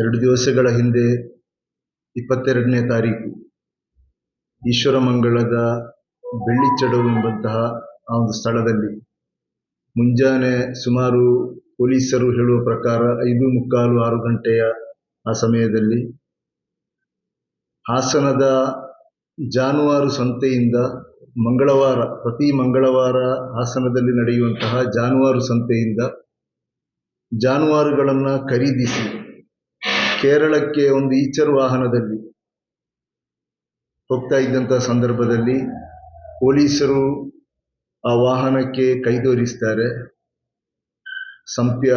ಎರಡು ದಿವಸಗಳ ಹಿಂದೆ ಇಪ್ಪತ್ತೆರಡನೇ ತಾರೀಕು ಈಶ್ವರಮಂಗಳದ ಬೆಳ್ಳಿಚಡವು ಎಂಬಂತಹ ಆ ಒಂದು ಸ್ಥಳದಲ್ಲಿ. ಮುಂಜಾನೆ ಸುಮಾರು ಪೊಲೀಸರು ಹೇಳುವ ಪ್ರಕಾರ ಐದು ಮುಕ್ಕಾಲು ಆರು ಗಂಟೆಯ ಆ ಸಮಯದಲ್ಲಿ ಹಾಸನದ ಜಾನುವಾರು ಸಂತೆಯಿಂದ ಮಂಗಳವಾರ, ಪ್ರತಿ ಮಂಗಳವಾರ ಹಾಸನದಲ್ಲಿ ನಡೆಯುವಂತಹ ಜಾನುವಾರು ಸಂತೆಯಿಂದ ಜಾನುವಾರುಗಳನ್ನು ಖರೀದಿಸಿ ಕೇರಳಕ್ಕೆ ಒಂದು ಈಚರ್ ವಾಹನದಲ್ಲಿ ಹೋಗ್ತಾ ಇದ್ದಂತಹ ಸಂದರ್ಭದಲ್ಲಿ ಪೊಲೀಸರು ಆ ವಾಹನಕ್ಕೆ ಕೈ ತೋರಿಸ್ತಾರೆ. ಸಂಪ್ಯ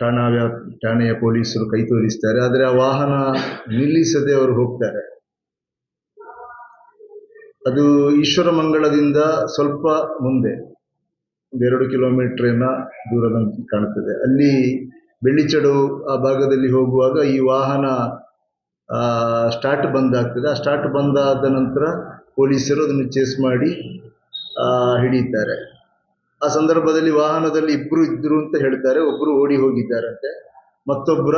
ಠಾಣಾ ವ್ಯಾಪ್ ಠಾಣೆಯ ಪೊಲೀಸರು ಕೈ ತೋರಿಸ್ತಾರೆ. ಆದರೆ ಆ ವಾಹನ ನಿಲ್ಲಿಸದೆ ಅವರು ಹೋಗ್ತಾರೆ. ಅದು ಈಶ್ವರಮಂಗಳದಿಂದ ಸ್ವಲ್ಪ ಮುಂದೆ ಒಂದೆರಡು ಕಿಲೋಮೀಟರ್ನ ದೂರದಂತೆ ಕಾಣುತ್ತದೆ ಅಲ್ಲಿ ಬೆಳ್ಳಿಚಡು ಆ ಭಾಗದಲ್ಲಿ ಹೋಗುವಾಗ ಈ ವಾಹನ ಸ್ಟಾರ್ಟ್ ಬಂದ್ ಆಗ್ತದೆ ಆ ಸ್ಟಾರ್ಟ್ ಬಂದ್ ಆದ ನಂತರ ಪೊಲೀಸರು ಅದನ್ನು ಚೇಸ್ ಮಾಡಿ ಹಿಡಿಯುತ್ತಾರೆ. ಆ ಸಂದರ್ಭದಲ್ಲಿ ವಾಹನದಲ್ಲಿ ಇಬ್ಬರು ಇದ್ದರು ಅಂತ ಹೇಳ್ತಾರೆ. ಒಬ್ಬರು ಓಡಿ ಹೋಗಿದ್ದಾರಂತೆ. ಮತ್ತೊಬ್ಬರ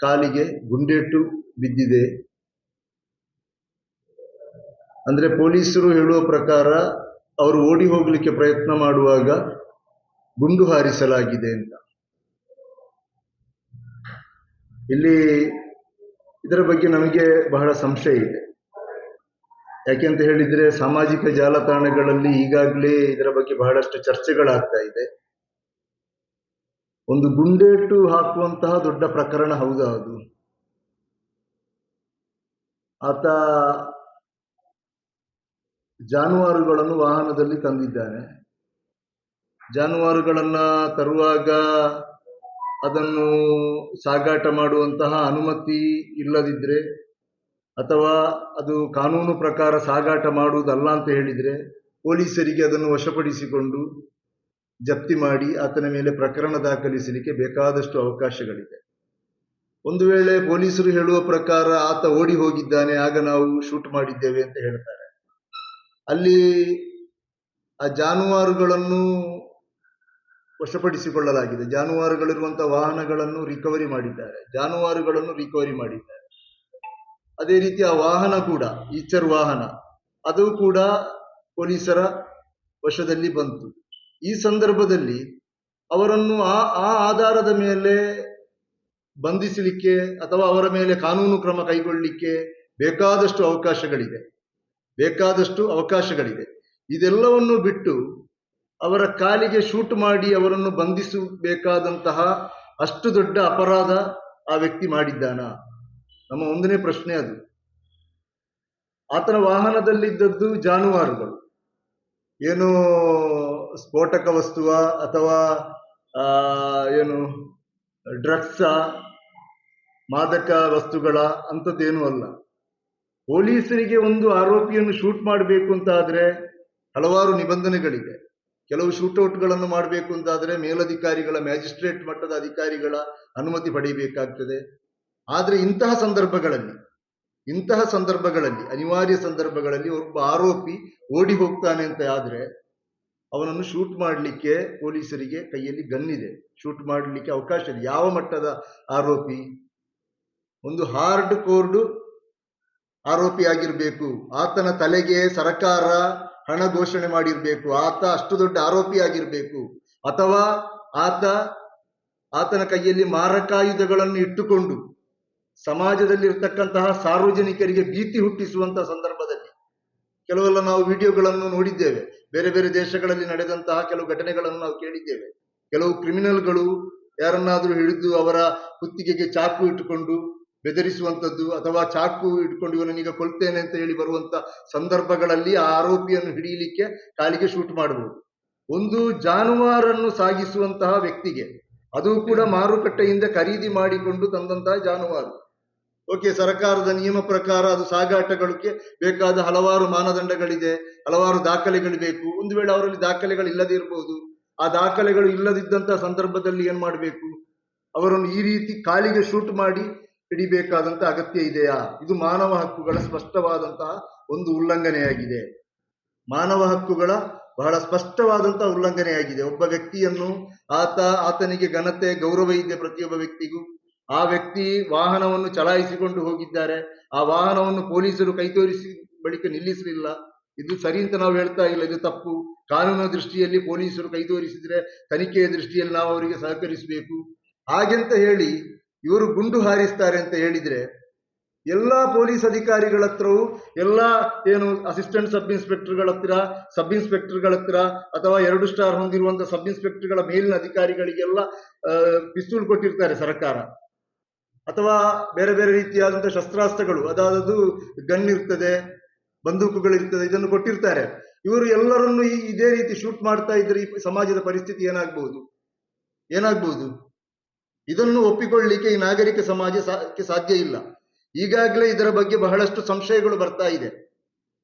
ಕಾಲಿಗೆ ಗುಂಡೇಟು ಬಿದ್ದಿದೆ. ಅಂದ್ರೆ ಪೊಲೀಸರು ಹೇಳುವ ಪ್ರಕಾರ ಅವರು ಓಡಿ ಹೋಗಲಿಕ್ಕೆ ಪ್ರಯತ್ನ ಮಾಡುವಾಗ ಗುಂಡು ಹಾರಿಸಲಾಗಿದೆ ಅಂತ. ಇಲ್ಲಿ ಇದರ ಬಗ್ಗೆ ನಮಗೆ ಬಹಳ ಸಂಶಯ ಇದೆ. ಯಾಕೆಂತ ಹೇಳಿದ್ರೆ ಸಾಮಾಜಿಕ ಜಾಲತಾಣಗಳಲ್ಲಿ ಈಗಾಗಲೇ ಇದರ ಬಗ್ಗೆ ಬಹಳಷ್ಟು ಚರ್ಚೆಗಳಾಗ್ತಾ ಇದೆ. ಒಂದು ಗುಂಡೇಟು ಹಾಕುವಂತಹ ದೊಡ್ಡ ಪ್ರಕರಣ ಹೌದಾ ಅದು. ಆತ ಜಾನುವಾರುಗಳನ್ನು ವಾಹನದಲ್ಲಿ ತಂದಿದ್ದಾನೆ. ಜಾನುವಾರುಗಳನ್ನ ತರುವಾಗ ಅದನ್ನು ಸಾಗಾಟ ಮಾಡುವಂತಹ ಅನುಮತಿ ಇಲ್ಲದಿದ್ದರೆ ಅಥವಾ ಅದು ಕಾನೂನು ಪ್ರಕಾರ ಸಾಗಾಟ ಮಾಡುವುದಲ್ಲ ಅಂತ ಹೇಳಿದ್ರೆ ಪೊಲೀಸರಿಗೆ ಅದನ್ನು ವಶಪಡಿಸಿಕೊಂಡು ಜಪ್ತಿ ಮಾಡಿ ಆತನ ಮೇಲೆ ಪ್ರಕರಣ ದಾಖಲಿಸಲಿಕ್ಕೆ ಬೇಕಾದಷ್ಟು ಅವಕಾಶಗಳಿದೆ. ಒಂದು ವೇಳೆ ಪೊಲೀಸರು ಹೇಳುವ ಪ್ರಕಾರ ಆತ ಓಡಿ ಹೋಗಿದ್ದಾನೆ, ಆಗ ನಾವು ಶೂಟ್ ಮಾಡಿದ್ದೇವೆ ಅಂತ ಹೇಳ್ತಾರೆ. ಅಲ್ಲಿ ಆ ಜಾನುವಾರುಗಳನ್ನು ವಶಪಡಿಸಿಕೊಳ್ಳಲಾಗಿದೆ. ಜಾನುವಾರುಗಳಿರುವಂಥ ವಾಹನಗಳನ್ನು ರಿಕವರಿ ಮಾಡಿದ್ದಾರೆ. ಜಾನುವಾರುಗಳನ್ನು ರಿಕವರಿ ಮಾಡಿದ್ದಾರೆ. ಅದೇ ರೀತಿ ಆ ವಾಹನ ಕೂಡ, ಈಚರ್ ವಾಹನ, ಅದು ಕೂಡ ಪೊಲೀಸರ ವಶದಲ್ಲಿ ಬಂತು. ಈ ಸಂದರ್ಭದಲ್ಲಿ ಅವರನ್ನು ಆ ಆ ಆಧಾರದ ಮೇಲೆ ಬಂಧಿಸಲಿಕ್ಕೆ ಅಥವಾ ಅವರ ಮೇಲೆ ಕಾನೂನು ಕ್ರಮ ಕೈಗೊಳ್ಳಲಿಕ್ಕೆ ಬೇಕಾದಷ್ಟು ಅವಕಾಶಗಳಿದೆ. ಬೇಕಾದಷ್ಟು ಅವಕಾಶಗಳಿದೆ. ಇದೆಲ್ಲವನ್ನು ಬಿಟ್ಟು ಅವರ ಕಾಲಿಗೆ ಶೂಟ್ ಮಾಡಿ ಅವರನ್ನು ಬಂಧಿಸಬೇಕಾದಂತಹ ಅಷ್ಟು ದೊಡ್ಡ ಅಪರಾಧ ಆ ವ್ಯಕ್ತಿ ಮಾಡಿದ್ದಾನ? ನಮ್ಮ ಒಂದನೇ ಪ್ರಶ್ನೆ ಅದು. ಆತನ ವಾಹನದಲ್ಲಿದ್ದದ್ದು ಜಾನುವಾರುಗಳು. ಏನು ಸ್ಫೋಟಕ ವಸ್ತುವ ಅಥವಾ ಏನು, ಡ್ರಗ್ಸ, ಮಾದಕ ವಸ್ತುಗಳ ಅಂಥದ್ದೇನೂ ಅಲ್ಲ. ಪೊಲೀಸರಿಗೆ ಒಂದು ಆರೋಪಿಯನ್ನು ಶೂಟ್ ಮಾಡಬೇಕು ಅಂತ ಆದರೆ ಹಲವಾರು ನಿಬಂಧನೆಗಳಿದೆ ಕೆಲವು ಶೂಟೌಟ್ಗಳನ್ನು ಮಾಡಬೇಕು ಅಂತಾದರೆ ಮೇಲಧಿಕಾರಿಗಳ, ಮ್ಯಾಜಿಸ್ಟ್ರೇಟ್ ಮಟ್ಟದ ಅಧಿಕಾರಿಗಳ ಅನುಮತಿ ಪಡೆಯಬೇಕಾಗ್ತದೆ. ಆದರೆ ಇಂತಹ ಸಂದರ್ಭಗಳಲ್ಲಿ ಇಂತಹ ಸಂದರ್ಭಗಳಲ್ಲಿ, ಅನಿವಾರ್ಯ ಸಂದರ್ಭಗಳಲ್ಲಿ ಒಬ್ಬ ಆರೋಪಿ ಓಡಿ ಹೋಗ್ತಾನೆ ಅಂತ ಆದರೆ ಅವನನ್ನು ಶೂಟ್ ಮಾಡಲಿಕ್ಕೆ ಪೊಲೀಸರಿಗೆ ಕೈಯಲ್ಲಿ ಗನ್ ಇದೆ ಶೂಟ್ ಮಾಡಲಿಕ್ಕೆ ಅವಕಾಶ ಇದೆ ಯಾವ ಮಟ್ಟದ ಆರೋಪಿ? ಒಂದು ಹಾರ್ಡ್ ಕೋರ್ಡ್ ಆರೋಪಿ ಆಗಿರಬೇಕು ಆತನ ತಲೆಗೆ ಸರ್ಕಾರ ಹಣ ಘೋಷಣೆ ಮಾಡಿರ್ಬೇಕು, ಆತ ಅಷ್ಟು ದೊಡ್ಡ ಆರೋಪಿ ಆಗಿರ್ಬೇಕು, ಅಥವಾ ಆತ, ಆತನ ಕೈಯಲ್ಲಿ ಮಾರಕಾಯುಧಗಳನ್ನು ಇಟ್ಟುಕೊಂಡು ಸಮಾಜದಲ್ಲಿ ಇರ್ತಕ್ಕಂತಹ ಸಾರ್ವಜನಿಕರಿಗೆ ಭೀತಿ ಹುಟ್ಟಿಸುವಂತಹ ಸಂದರ್ಭದಲ್ಲಿ ಕೆಲವೆಲ್ಲ ನಾವು ವಿಡಿಯೋಗಳನ್ನು ನೋಡಿದ್ದೇವೆ. ಬೇರೆ ಬೇರೆ ದೇಶಗಳಲ್ಲಿ ನಡೆದಂತಹ ಕೆಲವು ಘಟನೆಗಳನ್ನು ನಾವು ಕೇಳಿದ್ದೇವೆ. ಕೆಲವು ಕ್ರಿಮಿನಲ್ಗಳು ಯಾರನ್ನಾದರೂ ಹಿಡಿದು ಅವರ ಕುತ್ತಿಗೆಗೆ ಚಾಕು ಇಟ್ಟುಕೊಂಡು ಬೆದರಿಸುವಂತದ್ದು ಅಥವಾ ಚಾಕು ಇಟ್ಕೊಂಡು ಇವನನ್ನೀಗ ಕೊಲ್ತೇನೆ ಅಂತ ಹೇಳಿ ಬರುವಂತ ಸಂದರ್ಭಗಳಲ್ಲಿ ಆ ಆರೋಪಿಯನ್ನು ಹಿಡಿಯಲಿಕ್ಕೆ ಕಾಲಿಗೆ ಶೂಟ್ ಮಾಡಬಹುದು. ಒಂದು ಜಾನುವಾರನ್ನು ಸಾಗಿಸುವಂತಹ ವ್ಯಕ್ತಿಗೆ ಅದು ಕೂಡ ಮಾರುಕಟ್ಟೆಯಿಂದ ಖರೀದಿ ಮಾಡಿಕೊಂಡು ತಂದಂತಹ ಜಾನುವಾರು. ಓಕೆ, ಸರ್ಕಾರದ ನಿಯಮ ಪ್ರಕಾರ ಅದು ಸಾಗಾಟಗಳಿಗೆ ಬೇಕಾದ ಹಲವಾರು ಮಾನದಂಡಗಳಿದೆ, ಹಲವಾರು ದಾಖಲೆಗಳು ಬೇಕು. ಒಂದು ವೇಳೆ ಅವರಲ್ಲಿ ದಾಖಲೆಗಳು ಇಲ್ಲದೇ ಇರಬಹುದು ಆ ದಾಖಲೆಗಳು ಇಲ್ಲದಿದ್ದಂತಹ ಸಂದರ್ಭದಲ್ಲಿ ಏನ್ ಮಾಡಬೇಕು? ಅವರನ್ನು ಈ ರೀತಿ ಕಾಲಿಗೆ ಶೂಟ್ ಮಾಡಿ ಹಿಡಿಬೇಕಾದಂತ ಅಗತ್ಯ ಇದೆಯಾ? ಇದು ಮಾನವ ಹಕ್ಕುಗಳ ಸ್ಪಷ್ಟವಾದಂತಹ ಒಂದು ಉಲ್ಲಂಘನೆಯಾಗಿದೆ. ಮಾನವ ಹಕ್ಕುಗಳ ಬಹಳ ಸ್ಪಷ್ಟವಾದಂತಹ ಉಲ್ಲಂಘನೆಯಾಗಿದೆ. ಒಬ್ಬ ವ್ಯಕ್ತಿಯನ್ನು ಆತ, ಆತನಿಗೆ ಘನತೆ, ಗೌರವ ಇದೆ ಪ್ರತಿಯೊಬ್ಬ ವ್ಯಕ್ತಿಗೂ. ಆ ವ್ಯಕ್ತಿ ವಾಹನವನ್ನು ಚಲಾಯಿಸಿಕೊಂಡು ಹೋಗಿದ್ದಾರೆ. ಆ ವಾಹನವನ್ನು ಪೊಲೀಸರು ಕೈ ತೋರಿಸಿ ಬಳಿಕ ನಿಲ್ಲಿಸಲಿಲ್ಲ. ಇದು ಸರಿ ಅಂತ ನಾವು ಹೇಳ್ತಾ ಇಲ್ಲ. ಇದು ತಪ್ಪು. ಕಾನೂನು ದೃಷ್ಟಿಯಲ್ಲಿ ಪೊಲೀಸರು ಕೈ ತೋರಿಸಿದ್ರೆ ತನಿಖೆಯ ದೃಷ್ಟಿಯಲ್ಲಿ ನಾವು ಅವರಿಗೆ ಸಹಕರಿಸಬೇಕು. ಹಾಗೆಂತ ಹೇಳಿ ಇವರು ಗುಂಡು ಹಾರಿಸ್ತಾರೆ ಅಂತ ಹೇಳಿದ್ರೆ ಎಲ್ಲ ಪೊಲೀಸ್ ಅಧಿಕಾರಿಗಳ ಹತ್ರವೂ, ಎಲ್ಲ ಏನು ಅಸಿಸ್ಟೆಂಟ್ ಸಬ್ ಇನ್ಸ್ಪೆಕ್ಟರ್ಗಳ ಹತ್ರ ಸಬ್ ಇನ್ಸ್ಪೆಕ್ಟರ್ಗಳ ಹತ್ರ ಅಥವಾ ಎರಡು ಸ್ಟಾರ್ ಹೊಂದಿರುವಂತಹ ಸಬ್ ಇನ್ಸ್ಪೆಕ್ಟರ್ಗಳ ಮೇಲಿನ ಅಧಿಕಾರಿಗಳಿಗೆಲ್ಲ ಪಿಸ್ತೂಲ್ ಕೊಟ್ಟಿರ್ತಾರೆ ಸರ್ಕಾರ. ಅಥವಾ ಬೇರೆ ಬೇರೆ ರೀತಿಯಾದಂಥ ಶಸ್ತ್ರಾಸ್ತ್ರಗಳು ಅದಾದದು ಗನ್ ಇರ್ತದೆ ಬಂದೂಕುಗಳು ಇರ್ತದೆ ಇದನ್ನು ಕೊಟ್ಟಿರ್ತಾರೆ. ಇವರು ಎಲ್ಲರನ್ನು ಇದೇ ರೀತಿ ಶೂಟ್ ಮಾಡ್ತಾ ಇದ್ರೆ ಈ ಸಮಾಜದ ಪರಿಸ್ಥಿತಿ ಏನಾಗ್ಬಹುದು ಏನಾಗ್ಬಹುದು ಇದನ್ನು ಒಪ್ಪಿಕೊಳ್ಳಲಿಕ್ಕೆ ಈ ನಾಗರಿಕ ಸಮಾಜ ಸಾಧ್ಯ ಇಲ್ಲ. ಈಗಾಗಲೇ ಇದರ ಬಗ್ಗೆ ಬಹಳಷ್ಟು ಸಂಶಯಗಳು ಬರ್ತಾ ಇದೆ.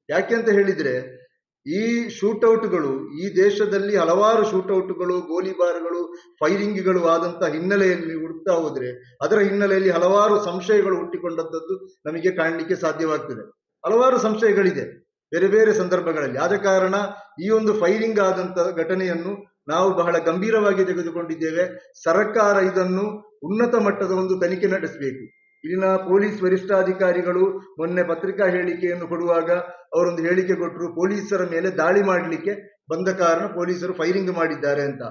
ಯಾಕೆ ಅಂತ ಹೇಳಿದ್ರೆ, ಈ ಶೂಟೌಟ್ಗಳು, ಈ ದೇಶದಲ್ಲಿ ಹಲವಾರು ಶೂಟೌಟ್ಗಳು, ಗೋಲಿಬಾರ್ಗಳು, ಫೈರಿಂಗ್ಗಳು ಆದಂತ ಹಿನ್ನೆಲೆಯಲ್ಲಿ ಹುಡ್ತಾ ಹೋದ್ರೆ, ಅದರ ಹಿನ್ನೆಲೆಯಲ್ಲಿ ಹಲವಾರು ಸಂಶಯಗಳು ಹುಟ್ಟಿಕೊಂಡದ್ದು ನಮಗೆ ಕಾಣಲಿಕ್ಕೆ ಸಾಧ್ಯವಾಗ್ತದೆ. ಹಲವಾರು ಸಂಶಯಗಳಿದೆ, ಬೇರೆ ಬೇರೆ ಸಂದರ್ಭಗಳಲ್ಲಿ. ಆದ ಕಾರಣ ಈ ಒಂದು ಫೈರಿಂಗ್ ಆದಂತ ಘಟನೆಯನ್ನು ನಾವು ಬಹಳ ಗಂಭೀರವಾಗಿ ತೆಗೆದುಕೊಂಡಿದ್ದೇವೆ. ಸರ್ಕಾರ ಇದನ್ನು ಉನ್ನತ ಮಟ್ಟದ ಒಂದು ತನಿಖೆ ನಡೆಸಬೇಕು. ಇಲ್ಲಿನ ಪೊಲೀಸ್ ವರಿಷ್ಠಾಧಿಕಾರಿಗಳು ಮೊನ್ನೆ ಪತ್ರಿಕಾ ಹೇಳಿಕೆಯನ್ನು ಕೊಡುವಾಗ ಅವರೊಂದು ಹೇಳಿಕೆ ಕೊಟ್ಟರು, ಪೊಲೀಸರ ಮೇಲೆ ದಾಳಿ ಮಾಡಲಿಕ್ಕೆ ಬಂದ ಕಾರಣ ಪೊಲೀಸರು ಫೈರಿಂಗ್ ಮಾಡಿದ್ದಾರೆ ಅಂತ.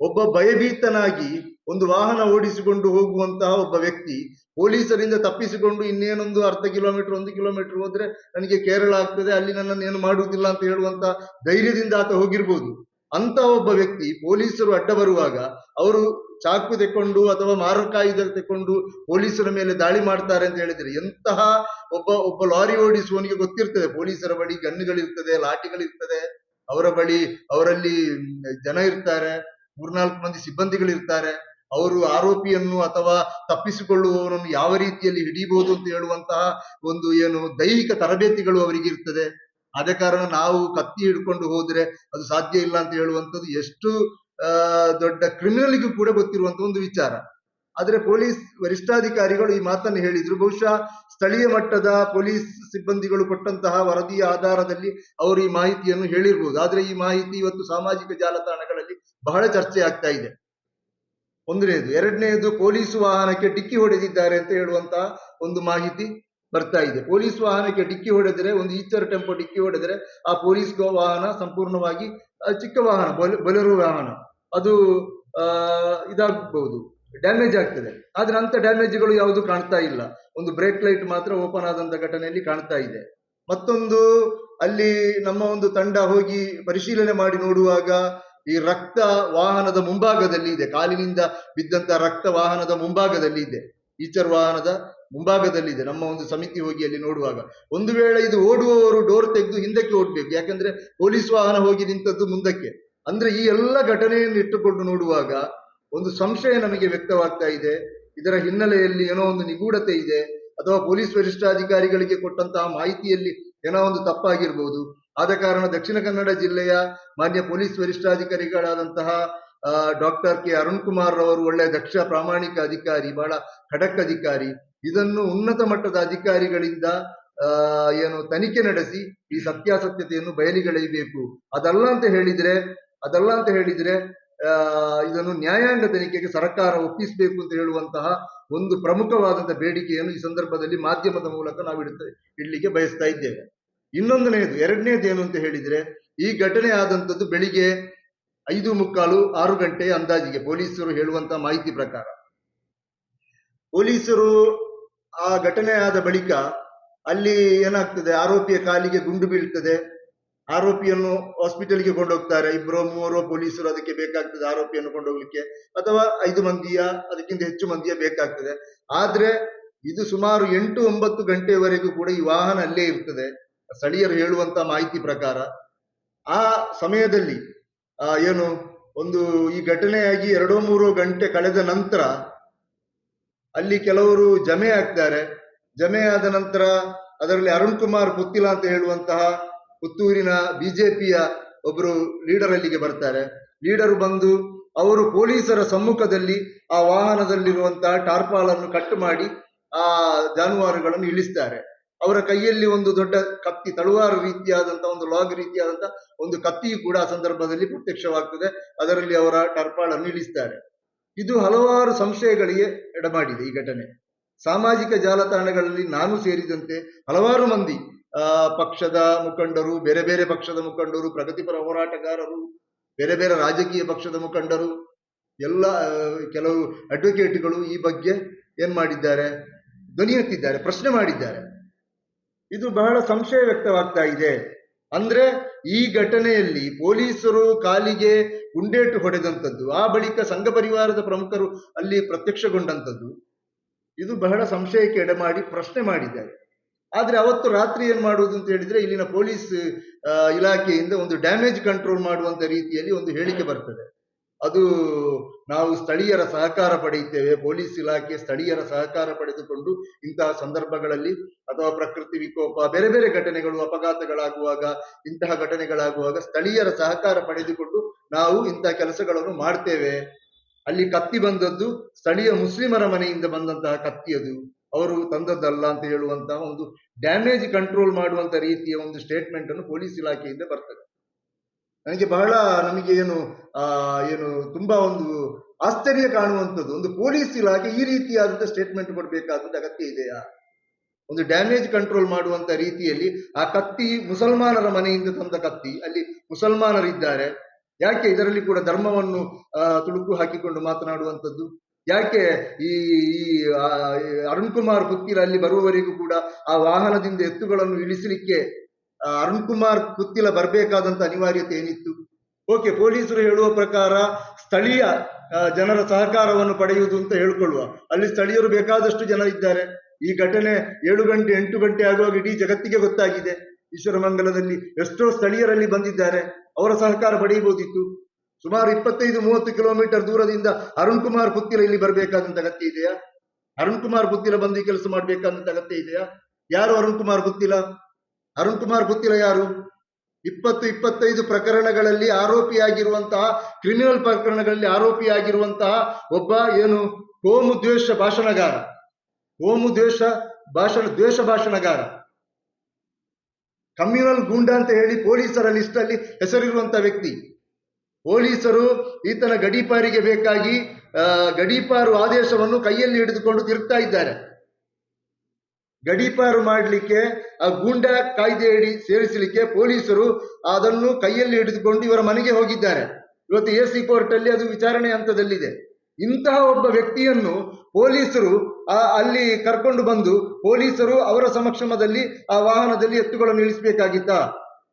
ಒಬ್ಬ ಭಯಭೀತನಾಗಿ ಒಂದು ವಾಹನ ಓಡಿಸಿಕೊಂಡು ಹೋಗುವಂತಹ ಒಬ್ಬ ವ್ಯಕ್ತಿ ಪೊಲೀಸರಿಂದ ತಪ್ಪಿಸಿಕೊಂಡು ಇನ್ನೇನೊಂದು ಅರ್ಧ ಕಿಲೋಮೀಟರ್, ಒಂದು ಕಿಲೋಮೀಟರ್ ಹೋದ್ರೆ ನನಗೆ ಕೇರಳ ಆಗ್ತದೆ, ಅಲ್ಲಿ ನನ್ನನ್ನು ಏನು ಮಾಡುವುದಿಲ್ಲ ಅಂತ ಹೇಳುವಂತ ಧೈರ್ಯದಿಂದ ಆತ ಹೋಗಿರ್ಬೋದು. ಅಂತ ಒಬ್ಬ ವ್ಯಕ್ತಿ ಪೊಲೀಸರು ಅಡ್ಡ ಬರುವಾಗ ಅವರು ಚಾಕು ತೆಕೊಂಡು ಅಥವಾ ಮಾರಕಾಯುಧ ತೆಕೊಂಡು ಪೊಲೀಸರ ಮೇಲೆ ದಾಳಿ ಮಾಡ್ತಾರೆ ಅಂತ ಹೇಳಿದ್ರೆ ಎಂತಹ ಒಬ್ಬ ಒಬ್ಬ ಲಾರಿ ಓಡಿಸುವವನಿಗೆ ಗೊತ್ತಿರ್ತದೆ. ಪೊಲೀಸರ ಬಳಿ ಗನ್ಗಳಿರ್ತದೆ ಲಾಠಿಗಳಿರ್ತದೆ. ಅವರ ಬಳಿ ಅವರಲ್ಲಿ ಜನ ಇರ್ತಾರೆ. ಮೂರ್ನಾಲ್ಕು ಮಂದಿ ಸಿಬ್ಬಂದಿಗಳಿರ್ತಾರೆ. ಅವರು ಆರೋಪಿಯನ್ನು ಅಥವಾ ತಪ್ಪಿಸಿಕೊಳ್ಳುವವರನ್ನು ಯಾವ ರೀತಿಯಲ್ಲಿ ಹಿಡಿಬಹುದು ಅಂತ ಹೇಳುವಂತಹ ಒಂದು ಏನು ದೈಹಿಕ ತರಬೇತಿಗಳು ಅವರಿಗೆ ಇರ್ತದೆ ಆದ ಕಾರಣ ನಾವು ಕತ್ತಿ ಹಿಡ್ಕೊಂಡು ಹೋದ್ರೆ ಅದು ಸಾಧ್ಯ ಇಲ್ಲ ಅಂತ ಹೇಳುವಂಥದ್ದು ಎಷ್ಟು ದೊಡ್ಡ ಕ್ರಿಮಿನಲ್ಗೂ ಕೂಡ ಗೊತ್ತಿರುವಂತ ಒಂದು ವಿಚಾರ. ಆದ್ರೆ ಪೊಲೀಸ್ ವರಿಷ್ಠಾಧಿಕಾರಿಗಳು ಈ ಮಾತನ್ನು ಹೇಳಿದ್ರು. ಬಹುಶಃ ಸ್ಥಳೀಯ ಮಟ್ಟದ ಪೊಲೀಸ್ ಸಿಬ್ಬಂದಿಗಳು ಕೊಟ್ಟಂತಹ ವರದಿಯ ಆಧಾರದಲ್ಲಿ ಅವರು ಈ ಮಾಹಿತಿಯನ್ನು ಹೇಳಿರ್ಬೋದು. ಆದ್ರೆ ಈ ಮಾಹಿತಿ ಇವತ್ತು ಸಾಮಾಜಿಕ ಜಾಲತಾಣಗಳಲ್ಲಿ ಬಹಳ ಚರ್ಚೆ ಆಗ್ತಾ ಇದೆ. ಒಂದನೇದು. ಎರಡನೇದು, ಪೊಲೀಸ್ ವಾಹನಕ್ಕೆ ಡಿಕ್ಕಿ ಹೊಡೆದಿದ್ದಾರೆ ಅಂತ ಹೇಳುವಂತಹ ಒಂದು ಮಾಹಿತಿ. ಬರ್ತಾ ಇದೆ. ಪೊಲೀಸ್ ವಾಹನಕ್ಕೆ ಡಿಕ್ಕಿ ಹೊಡೆದರೆ, ಒಂದು ಈಚರ್ ಟೆಂಪೋ ಡಿಕ್ಕಿ ಹೊಡೆದರೆ, ಆ ಪೊಲೀಸ್ ವಾಹನ ಸಂಪೂರ್ಣವಾಗಿ ಚಿಕ್ಕ ವಾಹನ, ಬೊಲೆ- ಬೊಲೆರೋ ವಾಹನ. ಅದು ಇದಾಗಬಹುದು, ಡ್ಯಾಮೇಜ್ ಆಗ್ತದೆ. ಆದ್ರೆ ಅಂತ ಡ್ಯಾಮೇಜ್ಗಳು ಯಾವುದು ಕಾಣ್ತಾ ಇಲ್ಲ. ಒಂದು ಬ್ರೇಕ್ ಲೈಟ್ ಮಾತ್ರ ಓಪನ್ ಆದಂತ ಘಟನೆಯಲ್ಲಿ ಕಾಣ್ತಾ ಇದೆ. ಮತ್ತೊಂದು, ಅಲ್ಲಿ ನಮ್ಮ ಒಂದು ತಂಡ ಹೋಗಿ ಪರಿಶೀಲನೆ ಮಾಡಿ ನೋಡುವಾಗ, ಈ ರಕ್ತ ವಾಹನದ ಮುಂಭಾಗದಲ್ಲಿ ಇದೆ. ಕಾಲಿನಿಂದ ಬಿದ್ದಂತ ರಕ್ತ ವಾಹನದ ಮುಂಭಾಗದಲ್ಲಿ ಇದೆ. ಈಚರ್ ವಾಹನದ ಮುಂಭಾಗದಲ್ಲಿ ಇದೆ ನಮ್ಮ ಒಂದು ಸಮಿತಿ ಹೋಗಿ ಅಲ್ಲಿ ನೋಡುವಾಗ. ಒಂದು ವೇಳೆ ಇದು ಓಡುವವರು ಡೋರ್ ತೆಗೆದು ಹಿಂದಕ್ಕೆ ಓಡ್ಬೇಕು. ಯಾಕಂದ್ರೆ ಪೊಲೀಸ್ ವಾಹನ ಹೋಗಿ ನಿಂತದ್ದು ಮುಂದಕ್ಕೆ. ಅಂದ್ರೆ ಈ ಎಲ್ಲ ಘಟನೆಯನ್ನು ಇಟ್ಟುಕೊಂಡು ನೋಡುವಾಗ ಒಂದು ಸಂಶಯ ನಮಗೆ ವ್ಯಕ್ತವಾಗ್ತಾ ಇದೆ. ಇದರ ಹಿನ್ನೆಲೆಯಲ್ಲಿ ಏನೋ ಒಂದು ನಿಗೂಢತೆ ಇದೆ. ಅಥವಾ ಪೊಲೀಸ್ ವರಿಷ್ಠಾಧಿಕಾರಿಗಳಿಗೆ ಕೊಟ್ಟಂತಹ ಮಾಹಿತಿಯಲ್ಲಿ ಏನೋ ಒಂದು ತಪ್ಪಾಗಿರ್ಬೋದು. ಆದ ಕಾರಣ ದಕ್ಷಿಣ ಕನ್ನಡ ಜಿಲ್ಲೆಯ ಮಾನ್ಯ ಪೊಲೀಸ್ ವರಿಷ್ಠಾಧಿಕಾರಿಗಳಾದಂತಹ ಡಾಕ್ಟರ್ ಕೆ. ಅರುಣ್ ಕುಮಾರ್ ಅವರು ಒಳ್ಳೆಯ ದಕ್ಷ ಪ್ರಾಮಾಣಿಕ ಅಧಿಕಾರಿ, ಬಹಳ ಖಡಕ್ ಅಧಿಕಾರಿ. ಇದನ್ನು ಉನ್ನತ ಮಟ್ಟದ ಅಧಿಕಾರಿಗಳಿಂದ ಏನು ತನಿಖೆ ನಡೆಸಿ ಈ ಸತ್ಯಾಸತ್ಯತೆಯನ್ನು ಬಯಲಿಗೆಳೆಯಬೇಕು. ಅದಲ್ಲ ಅಂತ ಹೇಳಿದ್ರೆ, ಅದಲ್ಲ ಅಂತ ಹೇಳಿದ್ರೆ ಇದನ್ನು ನ್ಯಾಯಾಂಗ ತನಿಖೆಗೆ ಸರ್ಕಾರ ಒಪ್ಪಿಸಬೇಕು ಅಂತ ಹೇಳುವಂತಹ ಒಂದು ಪ್ರಮುಖವಾದಂತಹ ಬೇಡಿಕೆಯನ್ನು ಈ ಸಂದರ್ಭದಲ್ಲಿ ಮಾಧ್ಯಮದ ಮೂಲಕ ನಾವು ಇಡುತ್ತೆ ಇಡ್ಲಿಕ್ಕೆ ಬಯಸ್ತಾ ಇದ್ದೇವೆ. ಇನ್ನೊಂದನೆಯದು ಎರಡನೇದು ಏನು ಅಂತ ಹೇಳಿದ್ರೆ, ಈ ಘಟನೆ ಆದಂತದ್ದು ಬೆಳಿಗ್ಗೆ ಐದು ಮುಕ್ಕಾಲು ಆರು ಗಂಟೆ ಅಂದಾಜಿಗೆ ಪೊಲೀಸರು ಹೇಳುವಂತ ಮಾಹಿತಿ ಪ್ರಕಾರ. ಪೊಲೀಸರು ಆ ಘಟನೆ ಆದ ಬಳಿಕ ಅಲ್ಲಿ ಏನಾಗ್ತದೆ, ಆರೋಪಿಯ ಕಾಲಿಗೆ ಗುಂಡು ಬೀಳ್ತದೆ. ಆರೋಪಿಯನ್ನು ಹಾಸ್ಪಿಟಲ್ಗೆ ಕೊಂಡೋಗ್ತಾರೆ. ಇಬ್ಬರು ಮೂವರು ಪೊಲೀಸರು ಅದಕ್ಕೆ ಬೇಕಾಗ್ತದೆ ಆರೋಪಿಯನ್ನು ಕೊಂಡೋಗ್ಲಿಕ್ಕೆ. ಅಥವಾ ಐದು ಮಂದಿಯ, ಅದಕ್ಕಿಂತ ಹೆಚ್ಚು ಮಂದಿಯ ಬೇಕಾಗ್ತದೆ. ಆದ್ರೆ ಇದು ಸುಮಾರು ಎಂಟು ಒಂಬತ್ತು ಗಂಟೆವರೆಗೂ ಕೂಡ ಈ ವಾಹನ ಅಲ್ಲೇ ಇರ್ತದೆ. ಸ್ಥಳೀಯರು ಹೇಳುವಂತ ಮಾಹಿತಿ ಪ್ರಕಾರ. ಆ ಸಮಯದಲ್ಲಿ ಏನು, ಒಂದು ಈ ಘಟನೆಯಾಗಿ ಎರಡೋ ಮೂರೋ ಗಂಟೆ ಕಳೆದ ನಂತರ ಅಲ್ಲಿ ಕೆಲವರು ಜಮೆ ಆಗ್ತಾರೆ. ಜಮೆ ಆದ ನಂತರ ಅದರಲ್ಲಿ ಅರುಣ್ ಕುಮಾರ್ ಪುತ್ತಿಲ ಅಂತ ಹೇಳುವಂತಹ ಪುತ್ತೂರಿನ ಬಿಜೆಪಿಯ ಒಬ್ಬರು ಲೀಡರ್ ಅಲ್ಲಿಗೆ ಬರ್ತಾರೆ. ಲೀಡರ್ ಬಂದು ಅವರು ಪೊಲೀಸರ ಸಮ್ಮುಖದಲ್ಲಿ ಆ ವಾಹನದಲ್ಲಿರುವಂತಹ ಟಾರ್ಪಾಲನ್ನು ಕಟ್ ಮಾಡಿ ಆ ಜಾನುವಾರುಗಳನ್ನು ಇಳಿಸ್ತಾರೆ. ಅವರ ಕೈಯಲ್ಲಿ ಒಂದು ದೊಡ್ಡ ಕತ್ತಿ, ತಳುವಾರು ರೀತಿಯಾದಂತಹ ಒಂದು ಲಾಗ್ ರೀತಿಯಾದಂತಹ ಒಂದು ಕತ್ತಿಯು ಕೂಡ ಆ ಸಂದರ್ಭದಲ್ಲಿ ಪ್ರತ್ಯಕ್ಷವಾಗ್ತದೆ. ಅದರಲ್ಲಿ ಅವರ ಟರ್ಪಾಳನ್ನು ಇಳಿಸ್ತಾರೆ. ಇದು ಹಲವಾರು ಸಂಶಯಗಳಿಗೆ ಎಡಮಾಡಿದೆ ಈ ಘಟನೆ. ಸಾಮಾಜಿಕ ಜಾಲತಾಣಗಳಲ್ಲಿ ನಾನು ಸೇರಿದಂತೆ ಹಲವಾರು ಮಂದಿ ಪಕ್ಷದ ಮುಖಂಡರು, ಬೇರೆ ಬೇರೆ ಪಕ್ಷದ ಮುಖಂಡರು ಪ್ರಗತಿಪರ ಹೋರಾಟಗಾರರು, ಬೇರೆ ಬೇರೆ ರಾಜಕೀಯ ಪಕ್ಷದ ಮುಖಂಡರು, ಎಲ್ಲ ಕೆಲವು ಅಡ್ವೊಕೇಟ್ಗಳು ಈ ಬಗ್ಗೆ ಏನ್ ಮಾಡಿದ್ದಾರೆ? ಧ್ವನಿ ಎತ್ತಿದ್ದಾರೆ, ಪ್ರಶ್ನೆ ಮಾಡಿದ್ದಾರೆ. ಇದು ಬಹಳ ಸಂಶಯ ವ್ಯಕ್ತವಾಗ್ತಾ ಇದೆ. ಅಂದ್ರೆ ಈ ಘಟನೆಯಲ್ಲಿ ಪೊಲೀಸರು ಕಾಲಿಗೆ ಗುಂಡೇಟು ಹೊಡೆದಂಥದ್ದು, ಆ ಬಳಿಕ ಸಂಘ ಪರಿವಾರದ ಪ್ರಮುಖರು ಅಲ್ಲಿ ಪ್ರತ್ಯಕ್ಷಗೊಂಡಂಥದ್ದು, ಇದು ಬಹಳ ಸಂಶಯಕ್ಕೆ ಎಡೆಮಾಡಿ ಪ್ರಶ್ನೆ ಮಾಡಿದ್ದಾರೆ. ಆದ್ರೆ ಅವತ್ತು ರಾತ್ರಿ ಏನ್ ಮಾಡುವುದು ಅಂತ ಹೇಳಿದ್ರೆ, ಇಲ್ಲಿನ ಪೊಲೀಸ್ ಇಲಾಖೆಯಿಂದ ಒಂದು ಡ್ಯಾಮೇಜ್ ಕಂಟ್ರೋಲ್ ಮಾಡುವಂತ ರೀತಿಯಲ್ಲಿ ಒಂದು ಹೇಳಿಕೆ ಬರ್ತದೆ. ಅದು ನಾವು ಸ್ಥಳೀಯರ ಸಹಕಾರ ಪಡೆಯುತ್ತೇವೆ. ಪೊಲೀಸ್ ಇಲಾಖೆ ಸ್ಥಳೀಯರ ಸಹಕಾರ ಪಡೆದುಕೊಂಡು ಇಂತಹ ಸಂದರ್ಭಗಳಲ್ಲಿ ಅಥವಾ ಪ್ರಕೃತಿ ವಿಕೋಪ, ಬೇರೆ ಬೇರೆ ಘಟನೆಗಳು, ಅಪಘಾತಗಳಾಗುವಾಗ, ಇಂತಹ ಘಟನೆಗಳಾಗುವಾಗ ಸ್ಥಳೀಯರ ಸಹಕಾರ ಪಡೆದುಕೊಂಡು ನಾವು ಇಂತಹ ಕೆಲಸಗಳನ್ನು ಮಾಡ್ತೇವೆ. ಅಲ್ಲಿ ಕತ್ತಿ ಬಂದದ್ದು ಸ್ಥಳೀಯ ಮುಸ್ಲಿಮರ ಮನೆಯಿಂದ ಬಂದಂತಹ ಕತ್ತಿ ಅದು. ಅವರು ತಂದದ್ದಲ್ಲ ಅಂತ ಹೇಳುವಂತಹ ಒಂದು ಡ್ಯಾಮೇಜ್ ಕಂಟ್ರೋಲ್ ಮಾಡುವಂತ ರೀತಿಯ ಒಂದು ಸ್ಟೇಟ್ಮೆಂಟ್ ಅನ್ನು ಪೊಲೀಸ್ ಇಲಾಖೆಯಿಂದ ಬರ್ತದೆ. ನನಗೆ ಬಹಳ ನಮಗೆ ಏನು ಆ ಏನು ತುಂಬಾ ಒಂದು ಆಶ್ಚರ್ಯ ಕಾಣುವಂಥದ್ದು. ಒಂದು ಪೊಲೀಸ್ ಇಲಾಖೆ ಈ ರೀತಿಯಾದಂತಹ ಸ್ಟೇಟ್ಮೆಂಟ್ ಕೊಡಬೇಕಾದಂತ ಅಗತ್ಯ ಇದೆಯಾ? ಒಂದು ಡ್ಯಾಮೇಜ್ ಕಂಟ್ರೋಲ್ ಮಾಡುವಂತ ರೀತಿಯಲ್ಲಿ ಆ ಕತ್ತಿ ಮುಸಲ್ಮಾನರ ಮನೆಯಿಂದ ತಂದ ಕತ್ತಿ ಅಲ್ಲಿ ಮುಸಲ್ಮಾನರಿದ್ದಾರೆ. ಯಾಕೆ ಇದರಲ್ಲಿ ಕೂಡ ಧರ್ಮವನ್ನು ತುಳುಕು ಹಾಕಿಕೊಂಡು ಮಾತನಾಡುವಂಥದ್ದು? ಯಾಕೆ ಈ ಈ, ಅರುಣ್ ಕುಮಾರ್ ಪುತ್ತಿರ ಅಲ್ಲಿ ಬರುವವರೆಗೂ ಕೂಡ ಆ ವಾಹನದಿಂದ ಎತ್ತುಗಳನ್ನು ಇಳಿಸಲಿಕ್ಕೆ ಅರುಣ್ ಕುಮಾರ್ ಕುತ್ತಿಲ ಬರಬೇಕಾದಂತ ಅನಿವಾರ್ಯತೆ ಏನಿತ್ತು? ಓಕೆ, ಪೊಲೀಸರು ಹೇಳುವ ಪ್ರಕಾರ ಸ್ಥಳೀಯ ಜನರ ಸಹಕಾರವನ್ನು ಪಡೆಯುವುದು ಅಂತ ಹೇಳ್ಕೊಳ್ಳುವ. ಅಲ್ಲಿ ಸ್ಥಳೀಯರು ಬೇಕಾದಷ್ಟು ಜನ ಇದ್ದಾರೆ. ಈ ಘಟನೆ ಏಳು ಗಂಟೆ, ಎಂಟು ಗಂಟೆ ಆಗುವಾಗ ಇಡೀ ಜಗತ್ತಿಗೆ ಗೊತ್ತಾಗಿದೆ. ಈಶ್ವರಮಂಗಲದಲ್ಲಿ ಎಷ್ಟೋ ಸ್ಥಳೀಯರಲ್ಲಿ ಬಂದಿದ್ದಾರೆ. ಅವರ ಸಹಕಾರ ಪಡೆಯಬಹುದಿತ್ತು. ಸುಮಾರು ಇಪ್ಪತ್ತೈದು, ಮೂವತ್ತು ಕಿಲೋಮೀಟರ್ ದೂರದಿಂದ ಅರುಣ್ ಕುಮಾರ್ ಪುತ್ತಿಲ ಇಲ್ಲಿ ಬರಬೇಕಾದಂತ ಅಗತ್ಯ ಇದೆಯಾ? ಅರುಣ್ ಕುಮಾರ್ ಪುತ್ತಿಲ ಬಂದು ಕೆಲಸ ಮಾಡಬೇಕಾದಂತ ಅಗತ್ಯ ಇದೆಯಾ? ಯಾರು ಅರುಣ್ ಕುಮಾರ್ ಪುತ್ತಿಲ ಅರುಣ್ ಕುಮಾರ್ ಗೊತ್ತಿಲ್ಲ ಯಾರು? ಇಪ್ಪತ್ತು, ಇಪ್ಪತ್ತೈದು ಪ್ರಕರಣಗಳಲ್ಲಿ ಆರೋಪಿಯಾಗಿರುವಂತಹ ಕ್ರಿಮಿನಲ್ ಪ್ರಕರಣಗಳಲ್ಲಿ ಆರೋಪಿಯಾಗಿರುವಂತಹ ಒಬ್ಬ ಏನು? ಕೋಮು ದ್ವೇಷ ಭಾಷಣಗಾರ. ಕೋಮು ದ್ವೇಷ ಭಾಷಣ, ದ್ವೇಷ ಭಾಷಣಗಾರ. ಕಮ್ಯುನಲ್ ಗೂಂಡ ಅಂತ ಹೇಳಿ ಪೊಲೀಸರ ಲಿಸ್ಟ್ ಅಲ್ಲಿ ಹೆಸರಿರುವಂತ ವ್ಯಕ್ತಿ. ಪೊಲೀಸರು ಈತನ ಗಡೀಪಾರಿಗೆ ಬೇಕಾಗಿ ಗಡೀಪಾರು ಆದೇಶವನ್ನು ಕೈಯಲ್ಲಿ ಹಿಡಿದುಕೊಂಡು ತಿರುಗ್ತಾ ಇದ್ದಾರೆ. ಗಡೀಪಾರು ಮಾಡಲಿಕ್ಕೆ, ಆ ಗೂಂಡಾ ಕಾಯ್ದೆಯಡಿ ಸೇರಿಸಲಿಕ್ಕೆ ಪೊಲೀಸರು ಅದನ್ನು ಕೈಯಲ್ಲಿ ಹಿಡಿದುಕೊಂಡು ಇವರ ಮನೆಗೆ ಹೋಗಿದ್ದಾರೆ. ಇವತ್ತು ಎ ಸಿ ಕೋರ್ಟ್ ಅಲ್ಲಿ ಅದು ವಿಚಾರಣೆ ಹಂತದಲ್ಲಿದೆ. ಇಂತಹ ಒಬ್ಬ ವ್ಯಕ್ತಿಯನ್ನು ಪೊಲೀಸರು, ಆ, ಅಲ್ಲಿ ಕರ್ಕೊಂಡು ಬಂದು ಪೊಲೀಸರು ಅವರ ಸಮಕ್ಷಮದಲ್ಲಿ ಆ ವಾಹನದಲ್ಲಿ ಎತ್ತುಗಳನ್ನು ಇಳಿಸಬೇಕಾಗಿತ್ತ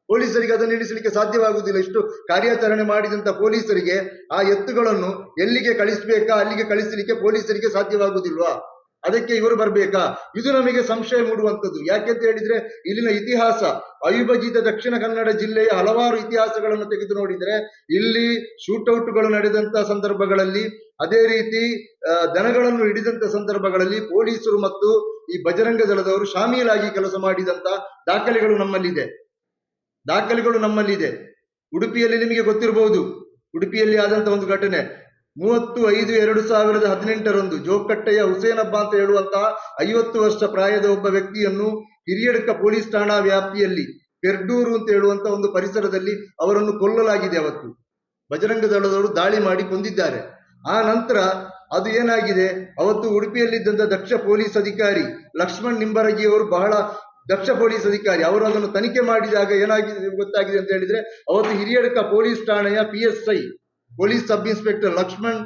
ಪೊಲೀಸರಿಗೆ ಅದನ್ನು ಇಳಿಸಲಿಕ್ಕೆ ಸಾಧ್ಯವಾಗುವುದಿಲ್ಲ. ಇಷ್ಟು ಕಾರ್ಯಾಚರಣೆ ಮಾಡಿದಂತ ಪೊಲೀಸರಿಗೆ ಆ ಎತ್ತುಗಳನ್ನು ಎಲ್ಲಿಗೆ ಕಳಿಸಬೇಕಾ, ಅಲ್ಲಿಗೆ ಕಳಿಸಲಿಕ್ಕೆ ಪೊಲೀಸರಿಗೆ ಸಾಧ್ಯವಾಗುವುದಿಲ್ವಾ? ಅದಕ್ಕೆ ಇವರು ಬರ್ಬೇಕಾ? ಇದು ನಮಗೆ ಸಂಶಯ ಮೂಡುವಂಥದ್ದು. ಯಾಕೆಂತ ಹೇಳಿದ್ರೆ, ಇಲ್ಲಿನ ಇತಿಹಾಸ, ಅವಿಭಜಿತ ದಕ್ಷಿಣ ಕನ್ನಡ ಜಿಲ್ಲೆಯ ಹಲವಾರು ಇತಿಹಾಸಗಳನ್ನು ತೆಗೆದು ನೋಡಿದ್ರೆ, ಇಲ್ಲಿ ಶೂಟೌಟ್ಗಳು ನಡೆದಂತಹ ಸಂದರ್ಭಗಳಲ್ಲಿ, ಅದೇ ರೀತಿ ದನಗಳನ್ನು ಹಿಡಿದಂತ ಸಂದರ್ಭಗಳಲ್ಲಿ ಪೊಲೀಸರು ಮತ್ತು ಈ ಬಜರಂಗ ದಳದವರು ಶಾಮೀಲಾಗಿ ಕೆಲಸ ಮಾಡಿದಂತ ದಾಖಲೆಗಳು ನಮ್ಮಲ್ಲಿದೆ. ದಾಖಲೆಗಳು ನಮ್ಮಲ್ಲಿದೆ. ಉಡುಪಿಯಲ್ಲಿ ನಿಮಗೆ ಗೊತ್ತಿರಬಹುದು ಉಡುಪಿಯಲ್ಲಿ ಆದಂತಹ ಒಂದು ಘಟನೆ. ಮೂವತ್ತು ಐದು ಎರಡು ಸಾವಿರದ ಹದಿನೆಂಟರಂದು ಜೋಕಟ್ಟೆಯ ಹುಸೇನಬ್ಬ ಅಂತ ಹೇಳುವಂತಹ ಐವತ್ತು ವರ್ಷ ಪ್ರಾಯದ ಒಬ್ಬ ವ್ಯಕ್ತಿಯನ್ನು ಹಿರಿಯಡ್ಕ ಪೊಲೀಸ್ ಠಾಣಾ ವ್ಯಾಪ್ತಿಯಲ್ಲಿ ಪೆರ್ಡೂರು ಅಂತ ಹೇಳುವಂತ ಒಂದು ಪರಿಸರದಲ್ಲಿ ಅವರನ್ನು ಕೊಲ್ಲಲಾಗಿದೆ ಅವತ್ತು. ಬಜರಂಗ ದಳದವರು ದಾಳಿ ಮಾಡಿ ಕೊಂದಿದ್ದಾರೆ. ಆ ನಂತರ ಅದು ಏನಾಗಿದೆ? ಅವತ್ತು ಉಡುಪಿಯಲ್ಲಿದ್ದಂತ ದಕ್ಷ ಪೊಲೀಸ್ ಅಧಿಕಾರಿ ಲಕ್ಷ್ಮಣ್ ನಿಂಬರಗಿ ಅವರು ಬಹಳ ದಕ್ಷ ಪೊಲೀಸ್ ಅಧಿಕಾರಿ. ಅವರು ಅದನ್ನು ತನಿಖೆ ಮಾಡಿದಾಗ ಏನಾಗಿದೆ ಗೊತ್ತಾಗಿದೆ ಅಂತ ಹೇಳಿದ್ರೆ ಅವತ್ತು ಹಿರಿಯಡ್ಕ ಪೊಲೀಸ್ ಠಾಣೆಯ P S I police sub inspector Lakshman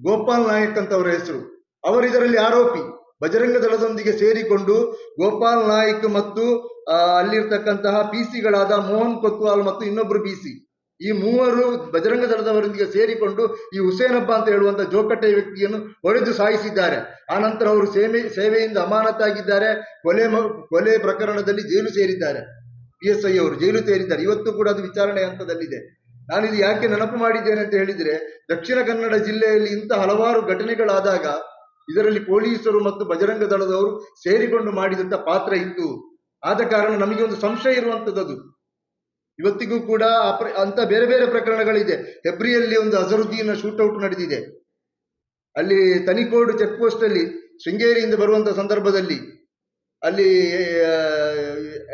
Gopal Nayak ಅಂತ ಅವರ ಹೆಸರು. ಅವರು ಇದರಲ್ಲಿ ಆರೋಪಿ ಬಜರಂಗ ದಳದೊಂದಿಗೆ ಸೇರಿಕೊಂಡು ಗೋಪಾಲ್ ನಾಯ್ಕ್ ಮತ್ತು ಅಲ್ಲಿರ್ತಕ್ಕಂತಹ ಪಿ ಸಿಗಳಾದ ಮೋಹನ್ ಕೊತ್ವಾಲ್ ಮತ್ತು ಇನ್ನೊಬ್ಬರು ಬಿ ಸಿ. ಈ ಮೂವರು ಬಜರಂಗ ದಳದವರೊಂದಿಗೆ ಸೇರಿಕೊಂಡು ಈ ಹುಸೇನಪ್ಪ ಅಂತ ಹೇಳುವಂತ ಜೋಕಟ್ಟೆ ವ್ಯಕ್ತಿಯನ್ನು ಹೊಡೆದು ಸಾಯಿಸಿದ್ದಾರೆ. ಆ ನಂತರ ಅವರು ಸೇವೆ ಸೇವೆಯಿಂದ ಅಮಾನತಾಗಿದ್ದಾರೆ. ಕೊಲೆ ಕೊಲೆ ಪ್ರಕರಣದಲ್ಲಿ ಜೈಲು ಸೇರಿದ್ದಾರೆ. ಪಿ ಎಸ್ ಐ ಅವರು ಜೈಲು ಸೇರಿದ್ದಾರೆ. ಇವತ್ತು ಕೂಡ ಅದು ವಿಚಾರಣೆ ಹಂತದಲ್ಲಿದೆ. ನಾನು ಇದು ಯಾಕೆ ನೆನಪು ಮಾಡಿದ್ದೇನೆ ಅಂತ ಹೇಳಿದ್ರೆ, ದಕ್ಷಿಣ ಕನ್ನಡ ಜಿಲ್ಲೆಯಲ್ಲಿ ಇಂಥ ಹಲವಾರು ಘಟನೆಗಳಾದಾಗ ಇದರಲ್ಲಿ ಪೊಲೀಸರು ಮತ್ತು ಬಜರಂಗ ದಳದವರು ಸೇರಿಕೊಂಡು ಮಾಡಿದಂತ ಪಾತ್ರ ಇತ್ತು ಆದ ಕಾರಣ ನಮಗೆ ಒಂದು ಸಂಶಯ ಇರುವಂತದ್ದು ಇವತ್ತಿಗೂ ಕೂಡ ಅಂತ ಬೇರೆ ಬೇರೆ ಪ್ರಕರಣಗಳಿದೆ. ಹೆಬ್ರಿಯಲ್ಲಿ ಒಂದು ಅಜರುದ್ದೀನ ಶೂಟೌಟ್ ನಡೆದಿದೆ. ಅಲ್ಲಿ ತನಿಕೋಡು ಚೆಕ್ ಪೋಸ್ಟ್ ಅಲ್ಲಿ, ಶೃಂಗೇರಿಯಿಂದ ಬರುವಂತ ಸಂದರ್ಭದಲ್ಲಿ ಅಲ್ಲಿ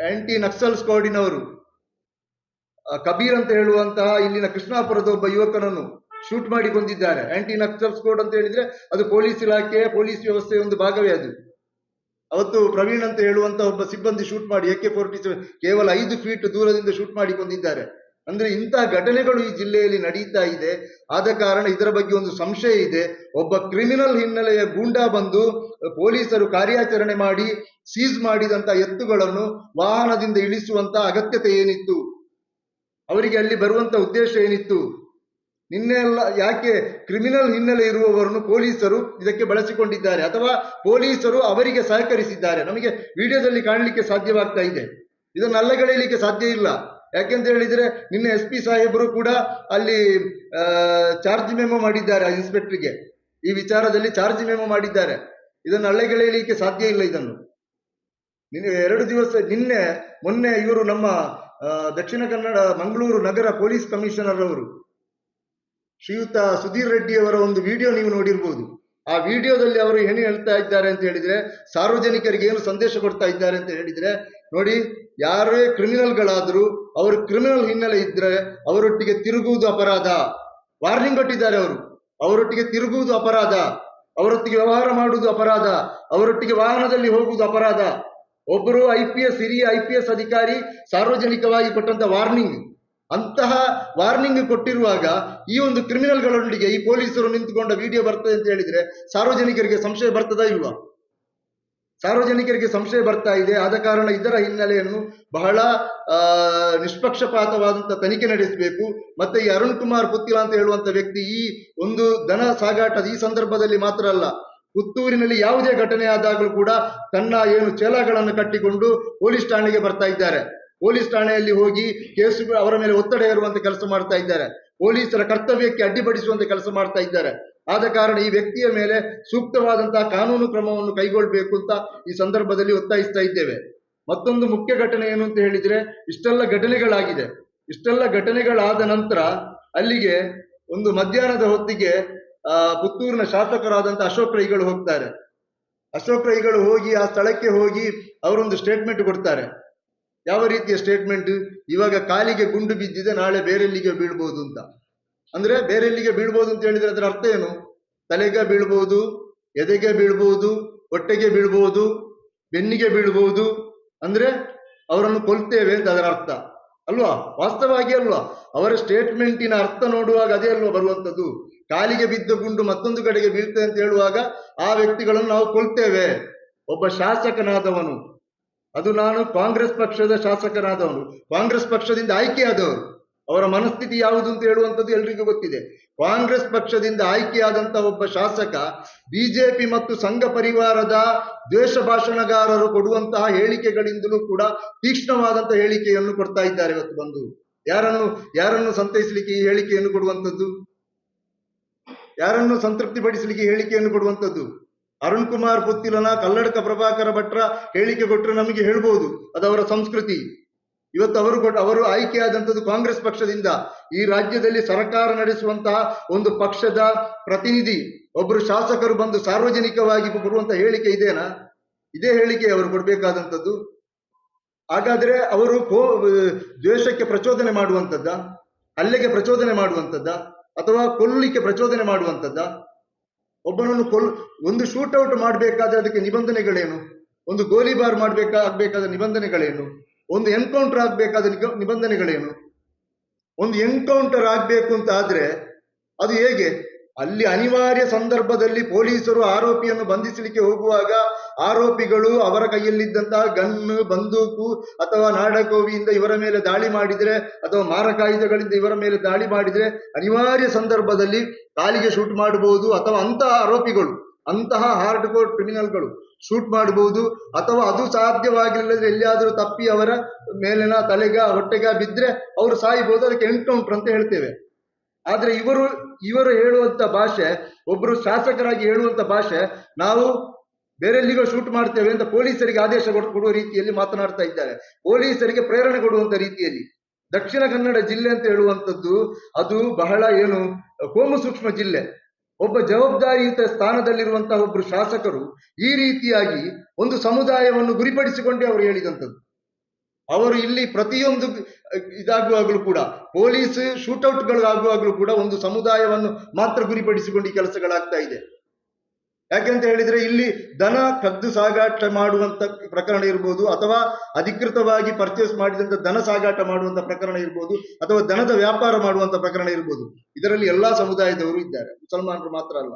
ಆಂಟಿ ನಕ್ಸಲ್ ಸ್ಕ್ವಾಡಿನವರು ಕಬೀರ್ ಅಂತ ಹೇಳುವಂತಹ ಇಲ್ಲಿನ ಕೃಷ್ಣಾಪುರದ ಒಬ್ಬ ಯುವಕನನ್ನು ಶೂಟ್ ಮಾಡಿ ಕೊಂದಿದ್ದಾರೆ. ಆಂಟಿ ನಕ್ಸಲ್ ಸ್ಕೋಡ್ ಅಂತ ಹೇಳಿದ್ರೆ ಅದು ಪೊಲೀಸ್ ಇಲಾಖೆ, ಪೊಲೀಸ್ ವ್ಯವಸ್ಥೆಯ ಒಂದು ಭಾಗವೇ ಅದು. ಅವತ್ತು ಪ್ರವೀಣ್ ಅಂತ ಹೇಳುವಂತ ಒಬ್ಬ ಸಿಬ್ಬಂದಿ ಶೂಟ್ ಮಾಡಿ, ಎಕೆ ಫೋರ್ಟಿ ಕೇವಲ ಐದು ಫೀಟ್ ದೂರದಿಂದ ಶೂಟ್ ಮಾಡಿ ಕೊಂದಿದ್ದಾರೆ. ಅಂದ್ರೆ ಇಂತಹ ಘಟನೆಗಳು ಈ ಜಿಲ್ಲೆಯಲ್ಲಿ ನಡೀತಾ ಇದೆ. ಆದ ಕಾರಣ ಇದರ ಬಗ್ಗೆ ಒಂದು ಸಂಶಯ ಇದೆ. ಒಬ್ಬ ಕ್ರಿಮಿನಲ್ ಹಿನ್ನೆಲೆಯ ಗೂಂಡಾ ಬಂದು ಪೊಲೀಸರು ಕಾರ್ಯಾಚರಣೆ ಮಾಡಿ, ಸೀಸ್ ಮಾಡಿದಂತ ಎತ್ತುಗಳನ್ನು ವಾಹನದಿಂದ ಇಳಿಸುವಂತ ಅಗತ್ಯತೆ ಏನಿತ್ತು? ಅವರಿಗೆ ಅಲ್ಲಿ ಬರುವಂತ ಉದ್ದೇಶ ಏನಿತ್ತು? ನಿನ್ನೆ ಎಲ್ಲ ಯಾಕೆ ಕ್ರಿಮಿನಲ್ ಹಿನ್ನೆಲೆ ಇರುವವರನ್ನು ಪೊಲೀಸರು ಇದಕ್ಕೆ ಬಳಸಿಕೊಂಡಿದ್ದಾರೆ ಅಥವಾ ಪೊಲೀಸರು ಅವರಿಗೆ ಸಹಕರಿಸಿದ್ದಾರೆ? ನಮಗೆ ವಿಡಿಯೋದಲ್ಲಿ ಕಾಣಲಿಕ್ಕೆ ಸಾಧ್ಯವಾಗ್ತಾ ಇದೆ. ಇದನ್ನು ಅಲ್ಲಗಳೆಯಲಿಕ್ಕೆ ಸಾಧ್ಯ ಇಲ್ಲ. ಯಾಕೆಂತ ಹೇಳಿದ್ರೆ, ನಿನ್ನೆ ಎಸ್ ಪಿ ಸಾಹೇಬರು ಕೂಡ ಅಲ್ಲಿ ಚಾರ್ಜ್ ಮೆಮೊ ಮಾಡಿದ್ದಾರೆ ಆ ಇನ್ಸ್ಪೆಕ್ಟರ್ಗೆ ಈ ವಿಚಾರದಲ್ಲಿ ಚಾರ್ಜ್ ಮೆಮೊ ಮಾಡಿದ್ದಾರೆ. ಇದನ್ನು ಅಲ್ಲಗಳೆಯಲಿಕ್ಕೆ ಸಾಧ್ಯ ಇಲ್ಲ ಇದನ್ನು. ನಿನ್ನೆ ಎರಡು ದಿವಸ, ನಿನ್ನೆ, ಮೊನ್ನೆ ಇವರು ನಮ್ಮ ದಕ್ಷಿಣ ಕನ್ನಡ ಮಂಗಳೂರು ನಗರ ಪೊಲೀಸ್ ಕಮಿಷನರ್ ಅವರು. ಶ್ರೀಯುತ ಸುಧೀರ್ ರೆಡ್ಡಿ ಅವರ ಒಂದು ವಿಡಿಯೋ ನೀವು ನೋಡಿರ್ಬೋದು. ಆ ವಿಡಿಯೋದಲ್ಲಿ ಅವರು ಏನು ಹೇಳ್ತಾ ಇದ್ದಾರೆ ಅಂತ ಹೇಳಿದ್ರೆ, ಸಾರ್ವಜನಿಕರಿಗೆ ಏನು ಸಂದೇಶ ಕೊಡ್ತಾ ಇದ್ದಾರೆ ಅಂತ ಹೇಳಿದ್ರೆ, ನೋಡಿ, ಯಾರೇ ಕ್ರಿಮಿನಲ್ಗಳಾದರೂ, ಅವರು ಕ್ರಿಮಿನಲ್ ಹಿನ್ನೆಲೆ ಇದ್ರೆ ಅವರೊಟ್ಟಿಗೆ ತಿರುಗುವುದು ಅಪರಾಧ. ವಾರ್ನಿಂಗ್ ಕೊಟ್ಟಿದ್ದಾರೆ ಅವರು. ಅವರೊಟ್ಟಿಗೆ ತಿರುಗುವುದು ಅಪರಾಧ. ಅವರೊಟ್ಟಿಗೆ ವ್ಯವಹಾರ ಮಾಡುವುದು ಅಪರಾಧ. ಅವರೊಟ್ಟಿಗೆ ವಾಹನದಲ್ಲಿ ಹೋಗುವುದು ಅಪರಾಧ. ಒಬ್ಬರು ಐ ಪಿ ಎಸ್ ಹಿರಿಯ ಐ ಪಿ ಎಸ್ ಅಧಿಕಾರಿ ಸಾರ್ವಜನಿಕವಾಗಿ ಕೊಟ್ಟಂತ ವಾರ್ನಿಂಗ್. ಅಂತಹ ವಾರ್ನಿಂಗ್ ಕೊಟ್ಟಿರುವಾಗ ಈ ಒಂದು ಕ್ರಿಮಿನಲ್ಗಳೊಂದಿಗೆ ಈ ಪೊಲೀಸರು ನಿಂತುಕೊಂಡ ವಿಡಿಯೋ ಬರ್ತದೆ ಅಂತ ಹೇಳಿದ್ರೆ ಸಾರ್ವಜನಿಕರಿಗೆ ಸಂಶಯ ಬರ್ತದಾ ಇಲ್ವಾ? ಸಾರ್ವಜನಿಕರಿಗೆ ಸಂಶಯ ಬರ್ತಾ ಇದೆ. ಆದ ಕಾರಣ ಇದರ ಹಿನ್ನೆಲೆಯನ್ನು ಬಹಳ ನಿಷ್ಪಕ್ಷಪಾತವಾದಂತಹ ನಿಷ್ಪಕ್ಷಪಾತವಾದಂತ ತನಿಖೆ ನಡೆಸಬೇಕು. ಮತ್ತೆ ಈ ಅರುಣ್ ಕುಮಾರ್ ಪುತ್ತಿಲ ಅಂತ ಹೇಳುವಂತ ವ್ಯಕ್ತಿ ಈ ಒಂದು ದನ ಸಾಗಾಟದ ಈ ಸಂದರ್ಭದಲ್ಲಿ ಮಾತ್ರ ಅಲ್ಲ ಪುತ್ತೂರಿನಲ್ಲಿ ಯಾವುದೇ ಘಟನೆ ಆದಾಗಲೂ ಕೂಡ ತನ್ನ ಏನು ಚೇಲಗಳನ್ನು ಕಟ್ಟಿಕೊಂಡು ಪೊಲೀಸ್ ಠಾಣೆಗೆ ಬರ್ತಾ ಇದ್ದಾರೆ. ಪೊಲೀಸ್ ಠಾಣೆಯಲ್ಲಿ ಹೋಗಿ ಕೇಸು ಅವರ ಮೇಲೆ ಒತ್ತಡ ಹೇರುವಂತ ಕೆಲಸ ಮಾಡ್ತಾ ಇದ್ದಾರೆ. ಪೊಲೀಸರ ಕರ್ತವ್ಯಕ್ಕೆ ಅಡ್ಡಿಪಡಿಸುವಂತ ಕೆಲಸ ಮಾಡ್ತಾ ಇದ್ದಾರೆ. ಆದ ಕಾರಣ ಈ ವ್ಯಕ್ತಿಯ ಮೇಲೆ ಸೂಕ್ತವಾದಂತಹ ಕಾನೂನು ಕ್ರಮವನ್ನು ಕೈಗೊಳ್ಳಬೇಕು ಅಂತ ಈ ಸಂದರ್ಭದಲ್ಲಿ ಒತ್ತಾಯಿಸ್ತಾ ಇದ್ದೇವೆ. ಮತ್ತೊಂದು ಮುಖ್ಯ ಘಟನೆ ಏನು ಅಂತ ಹೇಳಿದ್ರೆ ಇಷ್ಟೆಲ್ಲ ಘಟನೆಗಳಾಗಿದೆ. ಇಷ್ಟೆಲ್ಲ ಘಟನೆಗಳಾದ ನಂತರ ಅಲ್ಲಿಗೆ ಒಂದು ಮಧ್ಯಾಹ್ನದ ಹೊತ್ತಿಗೆ ಆ ಪುತ್ತೂರಿನ ಶಾಸಕರಾದಂತಹ ಅಶೋಕ್ ರೈಗಳು ಹೋಗ್ತಾರೆ. ಅಶೋಕ್ ರೈಗಳು ಹೋಗಿ ಆ ಸ್ಥಳಕ್ಕೆ ಹೋಗಿ ಅವರೊಂದು ಸ್ಟೇಟ್ಮೆಂಟ್ ಕೊಡ್ತಾರೆ. ಯಾವ ರೀತಿಯ ಸ್ಟೇಟ್ಮೆಂಟ್ ಇವಾಗ ಕಾಲಿಗೆ ಗುಂಡು ಬಿದ್ದಿದೆ, ನಾಳೆ ಬೇರೆಲ್ಲಿಗೆ ಬೀಳ್ಬೋದು ಅಂತ. ಅಂದ್ರೆ ಬೇರೆಲ್ಲಿಗೆ ಬೀಳ್ಬೋದು ಅಂತ ಹೇಳಿದ್ರೆ ಅದರ ಅರ್ಥ ಏನು? ತಲೆಗೆ ಬೀಳ್ಬೋದು, ಎದೆಗೆ ಬೀಳ್ಬೋದು, ಹೊಟ್ಟೆಗೆ ಬೀಳ್ಬೋದು, ಬೆನ್ನಿಗೆ ಬೀಳ್ಬೋದು. ಅಂದ್ರೆ ಅವರನ್ನು ಕೊಲ್ತೇವೆ ಅಂತ ಅದರ ಅರ್ಥ. ಅಲ್ವಾ? ವಾಸ್ತವವಾಗಿ ಅಲ್ವಾ? ಅವರ ಸ್ಟೇಟ್ಮೆಂಟಿನ ಅರ್ಥ ನೋಡುವಾಗ ಅದೇ ಅಲ್ವಾ ಬರುವಂತದ್ದು ಕಾಲಿಗೆ ಬಿದ್ದ ಗುಂಡು ಮತ್ತೊಂದು ಕಡೆಗೆ ಬೀಳ್ತದೆ ಅಂತ ಹೇಳುವಾಗ ಆ ವ್ಯಕ್ತಿಗಳನ್ನು ನಾವು ಕೊಲ್ತೇವೆ. ಒಬ್ಬ ಶಾಸಕನಾದವನು. ಅದು ನಾನು ಕಾಂಗ್ರೆಸ್ ಪಕ್ಷದ ಶಾಸಕನಾದವನು. ಕಾಂಗ್ರೆಸ್ ಪಕ್ಷದಿಂದ ಆಯ್ಕೆಯಾದವರು ಅವರ ಮನಸ್ಥಿತಿ ಯಾವುದು ಅಂತ ಹೇಳುವಂಥದ್ದು ಎಲ್ರಿಗೂ ಗೊತ್ತಿದೆ. ಕಾಂಗ್ರೆಸ್ ಪಕ್ಷದಿಂದ ಆಯ್ಕೆಯಾದಂತ ಒಬ್ಬ ಶಾಸಕ ಬಿಜೆಪಿ ಮತ್ತು ಸಂಘ ಪರಿವಾರದ ದ್ವೇಷ ಭಾಷಣಗಾರರು ಕೊಡುವಂತಹ ಹೇಳಿಕೆಗಳಿಂದಲೂ ಕೂಡ ತೀಕ್ಷ್ಣವಾದಂತಹ ಹೇಳಿಕೆಯನ್ನು ಕೊಡ್ತಾ ಇದ್ದಾರೆ ಇವತ್ತು ಬಂದು. ಯಾರನ್ನು ಯಾರನ್ನು ಸಂತೈಸಲಿಕ್ಕೆ ಈ ಹೇಳಿಕೆಯನ್ನು ಕೊಡುವಂಥದ್ದು? ಯಾರನ್ನು ಸಂತೃಪ್ತಿಪಡಿಸಲಿಕ್ಕೆ ಪಡಿಸಲಿಕ್ಕೆ ಹೇಳಿಕೆಯನ್ನು ಕೊಡುವಂಥದ್ದು? ಅರುಣ್ ಕುಮಾರ್, ಪುತ್ತಿಲನ, ಕಲ್ಲಡಕ, ಪ್ರಭಾಕರ ಭಟ್ರ ಹೇಳಿಕೆ ಕೊಟ್ಟರೆ ನಮಗೆ ಹೇಳ್ಬೋದು, ಅದು ಅವರ ಸಂಸ್ಕೃತಿ. ಇವತ್ತು ಅವರು ಕೊಟ್ಟು, ಅವರು ಆಯ್ಕೆಯಾದಂಥದ್ದು ಕಾಂಗ್ರೆಸ್ ಪಕ್ಷದಿಂದ. ಈ ರಾಜ್ಯದಲ್ಲಿ ಸರ್ಕಾರ ನಡೆಸುವಂತಹ ಒಂದು ಪಕ್ಷದ ಪ್ರತಿನಿಧಿ ಒಬ್ಬರು ಶಾಸಕರು ಬಂದು ಸಾರ್ವಜನಿಕವಾಗಿ ಕೊಡುವಂತಹ ಹೇಳಿಕೆ ಇದೇನಾ? ಇದೇ ಹೇಳಿಕೆ ಅವರು ಕೊಡಬೇಕಾದಂಥದ್ದು. ಹಾಗಾದ್ರೆ ಅವರು ದ್ವೇಷಕ್ಕೆ ಪ್ರಚೋದನೆ ಮಾಡುವಂಥದ್ದ? ಹಲ್ಲೆಗೆ ಪ್ರಚೋದನೆ ಮಾಡುವಂಥದ್ದ? ಅಥವಾ ಕೊಲ್ಲಿಕೆ ಪ್ರಚೋದನೆ ಮಾಡುವಂಥದ್ದ? ಒಬ್ಬನನ್ನು ಕೊಲ್, ಒಂದು ಶೂಟೌಟ್ ಮಾಡಬೇಕಾದ್ರೆ ಅದಕ್ಕೆ ನಿಬಂಧನೆಗಳೇನು? ಒಂದು ಗೋಲಿಬಾರ್ ಮಾಡಬೇಕಾಗಬೇಕಾದ ನಿಬಂಧನೆಗಳೇನು? ಒಂದು ಎನ್ಕೌಂಟರ್ ಆಗಬೇಕಾದ ನಿಗ- ನಿಬಂಧನೆಗಳೇನು? ಒಂದು ಎನ್ಕೌಂಟರ್ ಆಗಬೇಕು ಅಂತ ಆದರೆ ಅದು ಹೇಗೆ? ಅಲ್ಲಿ ಅನಿವಾರ್ಯ ಸಂದರ್ಭದಲ್ಲಿ ಪೊಲೀಸರು ಆರೋಪಿಯನ್ನು ಬಂಧಿಸಲಿಕ್ಕೆ ಹೋಗುವಾಗ ಆರೋಪಿಗಳು ಅವರ ಕೈಯಲ್ಲಿದ್ದಂತಹ ಗನ್ ಬಂದೂಕು ಅಥವಾ ನಾಡಕೋವಿಯಿಂದ ಇವರ ಮೇಲೆ ದಾಳಿ ಮಾಡಿದರೆ ಅಥವಾ ಮಾರಕಾಯುಧಗಳಿಂದ ಇವರ ಮೇಲೆ ದಾಳಿ ಮಾಡಿದರೆ ಅನಿವಾರ್ಯ ಸಂದರ್ಭದಲ್ಲಿ ಕಾಲಿಗೆ ಶೂಟ್ ಮಾಡಬಹುದು ಅಥವಾ ಅಂತಹ ಆರೋಪಿಗಳು, ಅಂತಹ ಹಾರ್ಡ್ ಕೋರ್ ಕ್ರಿಮಿನಲ್ಗಳು ಶೂಟ್ ಮಾಡಬಹುದು ಅಥವಾ ಅದು ಸಾಧ್ಯವಾಗಿಲ್ಲದ್ರೆ ಎಲ್ಲಿಯಾದರೂ ತಪ್ಪಿ ಅವರ ಮೇಲಿನ ತಲೆಗ, ಹೊಟ್ಟೆಗ ಬಿದ್ದರೆ ಅವರು ಸಾಯ್ಬೋದು, ಅದಕ್ಕೆ ಎನ್ಕೌಂಟರ್ ಅಂತ ಹೇಳ್ತೇವೆ. ಆದ್ರೆ ಇವರು ಇವರು ಹೇಳುವಂತ ಭಾಷೆ, ಒಬ್ರು ಶಾಸಕರಾಗಿ ಹೇಳುವಂತ ಭಾಷೆ, ನಾವು ಬೇರೆಲ್ಲಿಗೋ ಶೂಟ್ ಮಾಡ್ತೇವೆ ಅಂತ ಪೊಲೀಸರಿಗೆ ಆದೇಶ ಕೊಡ್- ಕೊಡುವ ರೀತಿಯಲ್ಲಿ ಮಾತನಾಡ್ತಾ ಇದ್ದಾರೆ. ಪೊಲೀಸರಿಗೆ ಪ್ರೇರಣೆ ಕೊಡುವಂತ ರೀತಿಯಲ್ಲಿ. ದಕ್ಷಿಣ ಕನ್ನಡ ಜಿಲ್ಲೆ ಅಂತ ಹೇಳುವಂಥದ್ದು, ಅದು ಬಹಳ ಏನು, ಕೋಮು ಸೂಕ್ಷ್ಮ ಜಿಲ್ಲೆ. ಒಬ್ಬ ಜವಾಬ್ದಾರಿಯುತ ಸ್ಥಾನದಲ್ಲಿರುವಂತಹ ಒಬ್ಬರು ಶಾಸಕರು ಈ ರೀತಿಯಾಗಿ ಒಂದು ಸಮುದಾಯವನ್ನು ಗುರಿಪಡಿಸಿಕೊಂಡೇ ಅವರು ಹೇಳಿದಂಥದ್ದು. ಅವರು ಇಲ್ಲಿ ಪ್ರತಿಯೊಂದು ಇದಾಗುವಾಗಲೂ ಕೂಡ, ಪೊಲೀಸ್ ಶೂಟೌಟ್ಗಳು ಆಗುವಾಗಲೂ ಕೂಡ ಒಂದು ಸಮುದಾಯವನ್ನು ಮಾತ್ರ ಗುರಿಪಡಿಸಿಕೊಂಡು ಕೆಲಸಗಳಾಗ್ತಾ ಇದೆ. ಯಾಕೆಂತ ಹೇಳಿದ್ರೆ ಇಲ್ಲಿ ದನ ಕದ್ದು ಸಾಗಾಟ ಮಾಡುವಂತ ಪ್ರಕರಣ ಇರ್ಬೋದು, ಅಥವಾ ಅಧಿಕೃತವಾಗಿ ಪರ್ಚೇಸ್ ಮಾಡಿದಂತ ದನ ಸಾಗಾಟ ಮಾಡುವಂತ ಪ್ರಕರಣ ಇರ್ಬೋದು, ಅಥವಾ ದನದ ವ್ಯಾಪಾರ ಮಾಡುವಂತ ಪ್ರಕರಣ ಇರ್ಬೋದು, ಇದರಲ್ಲಿ ಎಲ್ಲಾ ಸಮುದಾಯದವರು ಇದ್ದಾರೆ. ಮುಸಲ್ಮಾನರು ಮಾತ್ರ ಅಲ್ಲ.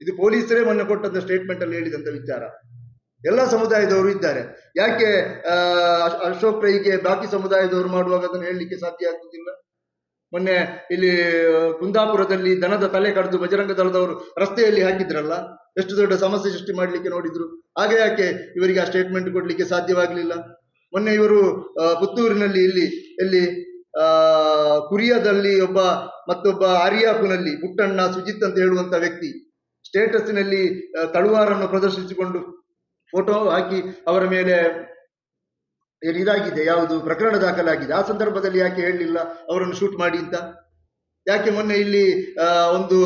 ಇದು ಪೊಲೀಸರೇ ಮೊನ್ನೆ ಕೊಟ್ಟಂತ ಸ್ಟೇಟ್ಮೆಂಟ್ ಅಲ್ಲಿ ಹೇಳಿದಂತ ವಿಚಾರ. ಎಲ್ಲ ಸಮುದಾಯದವರು ಇದ್ದಾರೆ. ಯಾಕೆ ಅಶೋಕ್ ರೈಗೆ ಬಾಕಿ ಸಮುದಾಯದವರು ಮಾಡುವಾಗ ಅದನ್ನು ಹೇಳಲಿಕ್ಕೆ ಸಾಧ್ಯ ಆಗುವುದಿಲ್ಲ ಮೊನ್ನೆ ಇಲ್ಲಿ ಕುಂದಾಪುರದಲ್ಲಿ ದನದ ತಲೆ ಕಡಿದು ಬಜರಂಗ ದಳದವರು ರಸ್ತೆಯಲ್ಲಿ ಹಾಕಿದ್ರಲ್ಲ, ಎಷ್ಟು ದೊಡ್ಡ ಸಮಸ್ಯೆ ಸೃಷ್ಟಿ ಮಾಡ್ಲಿಕ್ಕೆ ನೋಡಿದ್ರು. ಹಾಗೆ ಯಾಕೆ ಇವರಿಗೆ ಆ ಸ್ಟೇಟ್ಮೆಂಟ್ ಕೊಡ್ಲಿಕ್ಕೆ ಸಾಧ್ಯವಾಗಲಿಲ್ಲ? ಮೊನ್ನೆ ಇವರು ಪುತ್ತೂರಿನಲ್ಲಿ ಇಲ್ಲಿ, ಎಲ್ಲಿ ಕುರಿಯಾದಲ್ಲಿ ಒಬ್ಬ, ಮತ್ತೊಬ್ಬ ಆರ್ಯಾಪುನಲ್ಲಿ ಪುಟ್ಟಣ್ಣ ಸುಜಿತ್ ಅಂತ ಹೇಳುವಂತ ವ್ಯಕ್ತಿ ಸ್ಟೇಟಸ್ನಲ್ಲಿ ತಳುವಾರನ್ನು ಪ್ರದರ್ಶಿಸಿಕೊಂಡು ಫೋಟೋ ಹಾಕಿ ಅವರ ಮೇಲೆ ಏನು ಇದಾಗಿದೆ, ಯಾವುದು ಪ್ರಕರಣ ದಾಖಲಾಗಿದೆ, ಆ ಸಂದರ್ಭದಲ್ಲಿ ಯಾಕೆ ಹೇಳಲಿಲ್ಲ ಅವರನ್ನು ಶೂಟ್ ಮಾಡಿ ಅಂತ? ಯಾಕೆ ಮೊನ್ನೆ ಇಲ್ಲಿ ಒಂದು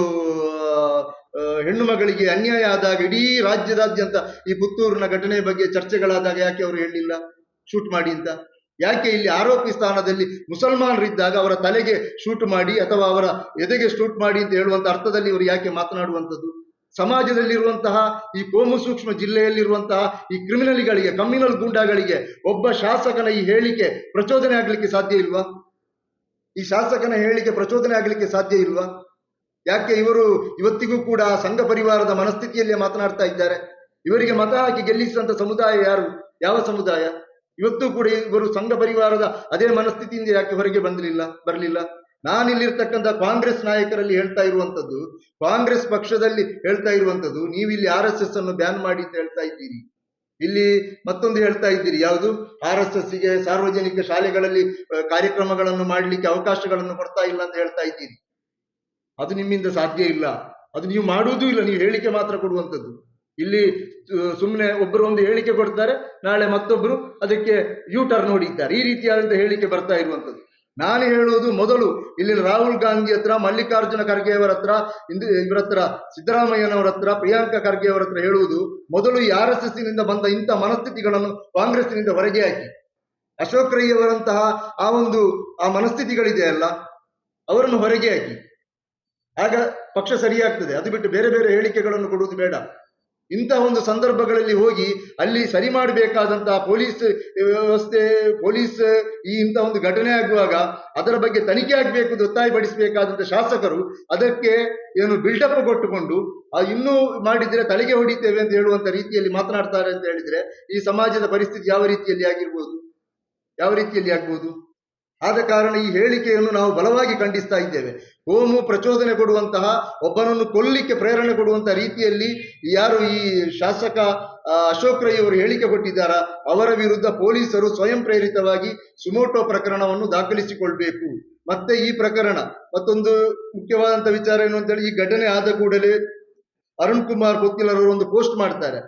ಹೆಣ್ಣು ಮಗಳಿಗೆ ಅನ್ಯಾಯ ಆದಾಗ, ಇಡೀ ರಾಜ್ಯದಾದ್ಯಂತ ಈ ಪುತ್ತೂರಿನ ಘಟನೆ ಬಗ್ಗೆ ಚರ್ಚೆಗಳಾದಾಗ ಯಾಕೆ ಅವರು ಹೇಳಲಿಲ್ಲ ಶೂಟ್ ಮಾಡಿ ಅಂತ? ಯಾಕೆ ಇಲ್ಲಿ ಆರೋಪಿ ಸ್ಥಾನದಲ್ಲಿ ಮುಸಲ್ಮಾನರಿದ್ದಾಗ ಅವರ ತಲೆಗೆ ಶೂಟ್ ಮಾಡಿ ಅಥವಾ ಅವರ ಎದೆಗೆ ಶೂಟ್ ಮಾಡಿ ಅಂತ ಹೇಳುವಂತ ಅರ್ಥದಲ್ಲಿ ಇವರು ಯಾಕೆ ಮಾತನಾಡುವಂಥದ್ದು? ಸಮಾಜದಲ್ಲಿರುವಂತಹ ಈ ಕೋಮು ಸೂಕ್ಷ್ಮ ಜಿಲ್ಲೆಯಲ್ಲಿರುವಂತಹ ಈ ಕ್ರಿಮಿನಲ್ಗಳಿಗೆ ಕಮ್ಯುನಲ್ ಗೂಂಡಾಗಳಿಗೆ ಒಬ್ಬ ಶಾಸಕನ ಈ ಹೇಳಿಕೆ ಪ್ರಚೋದನೆ ಆಗ್ಲಿಕ್ಕೆ ಸಾಧ್ಯ ಇಲ್ವಾ? ಈ ಶಾಸಕನ ಹೇಳಿಕೆ ಪ್ರಚೋದನೆ ಆಗ್ಲಿಕ್ಕೆ ಸಾಧ್ಯ ಇಲ್ವಾ? ಯಾಕೆ ಇವರು ಇವತ್ತಿಗೂ ಕೂಡ ಸಂಘ ಪರಿವಾರದ ಮನಸ್ಥಿತಿಯಲ್ಲೇ ಮಾತನಾಡ್ತಾ ಇದ್ದಾರೆ? ಇವರಿಗೆ ಮತ ಹಾಕಿ ಗೆಲ್ಲಿಸಿದಂತ ಸಮುದಾಯ ಯಾರು? ಯಾವ ಸಮುದಾಯ? ಇವತ್ತು ಕೂಡ ಇವರು ಸಂಘ ಪರಿವಾರದ ಅದೇ ಮನಸ್ಥಿತಿಯಿಂದ ಯಾಕೆ ಹೊರಗೆ ಬಂದಿರಲಿಲ್ಲ ಬರಲಿಲ್ಲ? ನಾನಿಲ್ಲಿರ್ತಕ್ಕಂಥ ಕಾಂಗ್ರೆಸ್ ನಾಯಕರಲ್ಲಿ ಹೇಳ್ತಾ ಇರುವಂತದ್ದು ಕಾಂಗ್ರೆಸ್ ಪಕ್ಷದಲ್ಲಿ ಹೇಳ್ತಾ ಇರುವಂತದ್ದು ನೀವು ಇಲ್ಲಿ ಆರ್ ಎಸ್ ಎಸ್ ಅನ್ನು ಬ್ಯಾನ್ ಮಾಡಿ ಅಂತ ಹೇಳ್ತಾ ಇದ್ದೀರಿ. ಇಲ್ಲಿ ಮತ್ತೊಂದು ಹೇಳ್ತಾ ಇದ್ದೀರಿ, ಯಾವುದು? ಆರ್ ಎಸ್ ಎಸ್ಗೆ ಸಾರ್ವಜನಿಕ ಶಾಲೆಗಳಲ್ಲಿ ಕಾರ್ಯಕ್ರಮಗಳನ್ನು ಮಾಡಲಿಕ್ಕೆ ಅವಕಾಶಗಳನ್ನು ಕೊಡ್ತಾ ಇಲ್ಲ ಅಂತ ಹೇಳ್ತಾ ಇದ್ದೀರಿ. ಅದು ನಿಮ್ಮಿಂದ ಸಾಧ್ಯ ಇಲ್ಲ. ಅದು ನೀವು ಮಾಡುವುದೂ ಇಲ್ಲ, ನೀವು ಹೇಳಿಕೆ ಮಾತ್ರ ಕೊಡುವಂಥದ್ದು. ಇಲ್ಲಿ ಸುಮ್ಮನೆ ಒಬ್ಬರು ಒಂದು ಹೇಳಿಕೆ ಕೊಡ್ತಾರೆ, ನಾಳೆ ಮತ್ತೊಬ್ಬರು ಅದಕ್ಕೆ ಯೂ ಟರ್ನ್ ಹೊಡಿತಾರೆ ಈ ರೀತಿಯಾದಂತಹ ಹೇಳಿಕೆ ಬರ್ತಾ ಇರುವಂಥದ್ದು. ನಾನು ಹೇಳುವುದು ಮೊದಲು. ಇಲ್ಲಿ ರಾಹುಲ್ ಗಾಂಧಿ ಹತ್ರ, ಮಲ್ಲಿಕಾರ್ಜುನ ಖರ್ಗೆ ಅವರ ಹತ್ರ, ಇಂದು ಇವರ ಹತ್ರ, ಸಿದ್ದರಾಮಯ್ಯನವರ ಹತ್ರ, ಪ್ರಿಯಾಂಕಾ ಖರ್ಗೆ ಅವರ ಹತ್ರ ಹೇಳುವುದು ಮೊದಲು ಆರ್ ಎಸ್ನಿಂದ ಬಂದ ಇಂಥ ಮನಸ್ಥಿತಿಗಳನ್ನು ಕಾಂಗ್ರೆಸ್ನಿಂದ ಹೊರಗೆ ಹಾಕಿ. ಅಶೋಕ್ ರೈಯವರಂತಹ ಆ ಒಂದು, ಆ ಮನಸ್ಥಿತಿಗಳಿದೆ ಅಲ್ಲ, ಅವರನ್ನು ಹೊರಗೆ ಹಾಕಿ. ಆಗ ಪಕ್ಷ ಸರಿಯಾಗ್ತದೆ. ಅದು ಬಿಟ್ಟು ಬೇರೆ ಬೇರೆ ಹೇಳಿಕೆಗಳನ್ನು ಕೊಡುವುದು ಬೇಡ. ಇಂತಹ ಒಂದು ಸಂದರ್ಭಗಳಲ್ಲಿ ಹೋಗಿ ಅಲ್ಲಿ ಸರಿ ಮಾಡಬೇಕಾದಂತಹ ಪೊಲೀಸ್ ವ್ಯವಸ್ಥೆ, ಪೊಲೀಸ್, ಈ ಇಂತಹ ಒಂದು ಘಟನೆ ಆಗುವಾಗ ಅದರ ಬಗ್ಗೆ ತನಿಖೆ ಆಗಬೇಕು ಒತ್ತಾಯಪಡಿಸಬೇಕಾದಂತಹ ಒತ್ತಾಯಪಡಿಸಬೇಕಾದಂತ ಶಾಸಕರು ಅದಕ್ಕೆ ಏನು ಬಿಲ್ಡಪ್ ಕೊಟ್ಟುಕೊಂಡು ಇನ್ನೂ ಮಾಡಿದ್ರೆ ತಲೆಗೆ ಹೊಡಿತೇವೆ ಅಂತ ಹೇಳುವಂತ ರೀತಿಯಲ್ಲಿ ಮಾತನಾಡ್ತಾರೆ ಅಂತ ಹೇಳಿದ್ರೆ ಈ ಸಮಾಜದ ಪರಿಸ್ಥಿತಿ ಯಾವ ರೀತಿಯಲ್ಲಿ ಆಗಿರ್ಬೋದು? ಯಾವ ರೀತಿಯಲ್ಲಿ ಆಗ್ಬೋದು? ಆದ ಕಾರಣ ಈ ಹೇಳಿಕೆಯನ್ನು ನಾವು ಬಲವಾಗಿ ಖಂಡಿಸ್ತಾ ಇದ್ದೇವೆ. ಕೋಮು ಪ್ರಚೋದನೆ ಕೊಡುವಂತಹ, ಒಬ್ಬನನ್ನು ಕೊಲ್ಲಿಕ್ಕೆ ಪ್ರೇರಣೆ ಕೊಡುವಂತಹ ರೀತಿಯಲ್ಲಿ ಯಾರು ಈ ಶಾಸಕ ಅಶೋಕ್ ರೈ ಅವರು ಹೇಳಿಕೆ ಕೊಟ್ಟಿದ್ದಾರಾ, ಅವರ ವಿರುದ್ಧ ಪೊಲೀಸರು ಸ್ವಯಂ ಪ್ರೇರಿತವಾಗಿ ಸುಮೋಟೋ ಪ್ರಕರಣವನ್ನು ದಾಖಲಿಸಿಕೊಳ್ಬೇಕು. ಮತ್ತೆ ಈ ಪ್ರಕರಣ, ಮತ್ತೊಂದು ಮುಖ್ಯವಾದಂತ ವಿಚಾರ ಏನು ಅಂತೇಳಿ ಈ ಘಟನೆ ಆದ ಕೂಡಲೇ ಅರುಣ್ ಕುಮಾರ್ ಗೊತ್ತಿಲ್ಲರವರು ಒಂದು ಪೋಸ್ಟ್ ಮಾಡ್ತಾರೆ.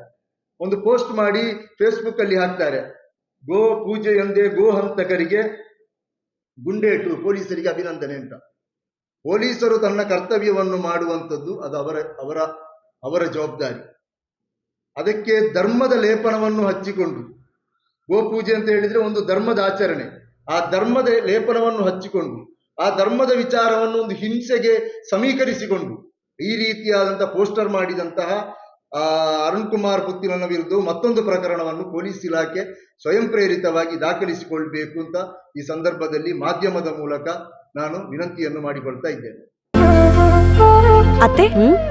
ಒಂದು ಪೋಸ್ಟ್ ಮಾಡಿ ಫೇಸ್ಬುಕ್ ಅಲ್ಲಿ ಹಾಕ್ತಾರೆ. ಗೋ ಪೂಜೆ ಎಂದೇ ಗೋ ಹಂತಕರಿಗೆ ಗುಂಡೇಟು, ಪೊಲೀಸರಿಗೆ ಅಭಿನಂದನೆ ಅಂತ. ಪೊಲೀಸರು ತನ್ನ ಕರ್ತವ್ಯವನ್ನು ಮಾಡುವಂಥದ್ದು ಅದು ಅವರ ಅವರ ಅವರ ಜವಾಬ್ದಾರಿ. ಅದಕ್ಕೆ ಧರ್ಮದ ಲೇಪನವನ್ನು ಹಚ್ಚಿಕೊಂಡು, ಗೋಪೂಜೆ ಅಂತ ಹೇಳಿದ್ರೆ ಒಂದು ಧರ್ಮದ ಆಚರಣೆ. ಆ ಧರ್ಮದ ಲೇಪನವನ್ನು ಹಚ್ಚಿಕೊಂಡು, ಆ ಧರ್ಮದ ವಿಚಾರವನ್ನು ಒಂದು ಹಿಂಸೆಗೆ ಸಮೀಕರಿಸಿಕೊಂಡು, ಈ ರೀತಿಯಾದಂತಹ ಪೋಸ್ಟರ್ ಮಾಡಿದಂತಹ ಅರುಣ್ ಕುಮಾರ್ ಪುತ್ತಿಲನ ವಿರುದ್ಧ ಮತ್ತೊಂದು ಪ್ರಕರಣವನ್ನು ಪೊಲೀಸ್ ಇಲಾಖೆ ಸ್ವಯಂ ಪ್ರೇರಿತವಾಗಿ ದಾಖಲಿಸಿಕೊಳ್ಬೇಕು ಅಂತ ಈ ಸಂದರ್ಭದಲ್ಲಿ ಮಾಧ್ಯಮದ ಮೂಲಕ ನಾನು ವಿನಂತಿಯನ್ನು ಮಾಡಿಕೊಳ್ತಾ ಇದ್ದೇನೆ. ಅತ್ತೆ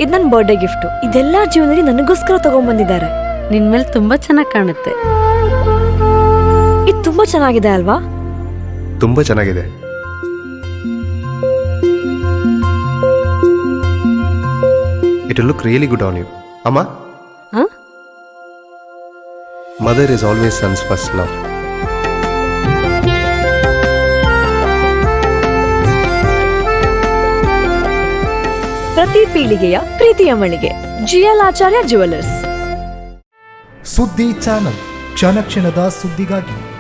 ಇದು ನನ್ನ ಬರ್ಡೇ ಗಿಫ್ಟ್ ಇದೆಲ್ಲಾ ಜೀವನದಲ್ಲಿ ನನಗೋಸ್ಕರ ತಗೊಂಡ್ಬಂದಿದ್ದಾರೆ. ನಿನ್ ಮೇಲೆ ತುಂಬಾ ಚೆನ್ನಾಗಿ ಕಾಣುತ್ತೆ. ಇದು ತುಂಬಾ ಚೆನ್ನಾಗಿದೆ ಅಲ್ವಾ? ತುಂಬಾ ಚೆನ್ನಾಗಿದೆ. It look really good on you ಅಮ್ಮ? Huh? Mother is always sons first love ಪ್ರತಿ ಪೀಳಿಗೆಯ ಪ್ರೀತಿಯ ಮಳಿಗೆ. ಜಿಎಲ್ ಆಚಾರ್ಯ ಜುವೆಲ್ಲರ್ಸ್ ಸುದ್ದಿ ಚಾನಲ್. ಕ್ಷಣ ಕ್ಷಣದ ಸುದ್ದಿಗಾಗಿ.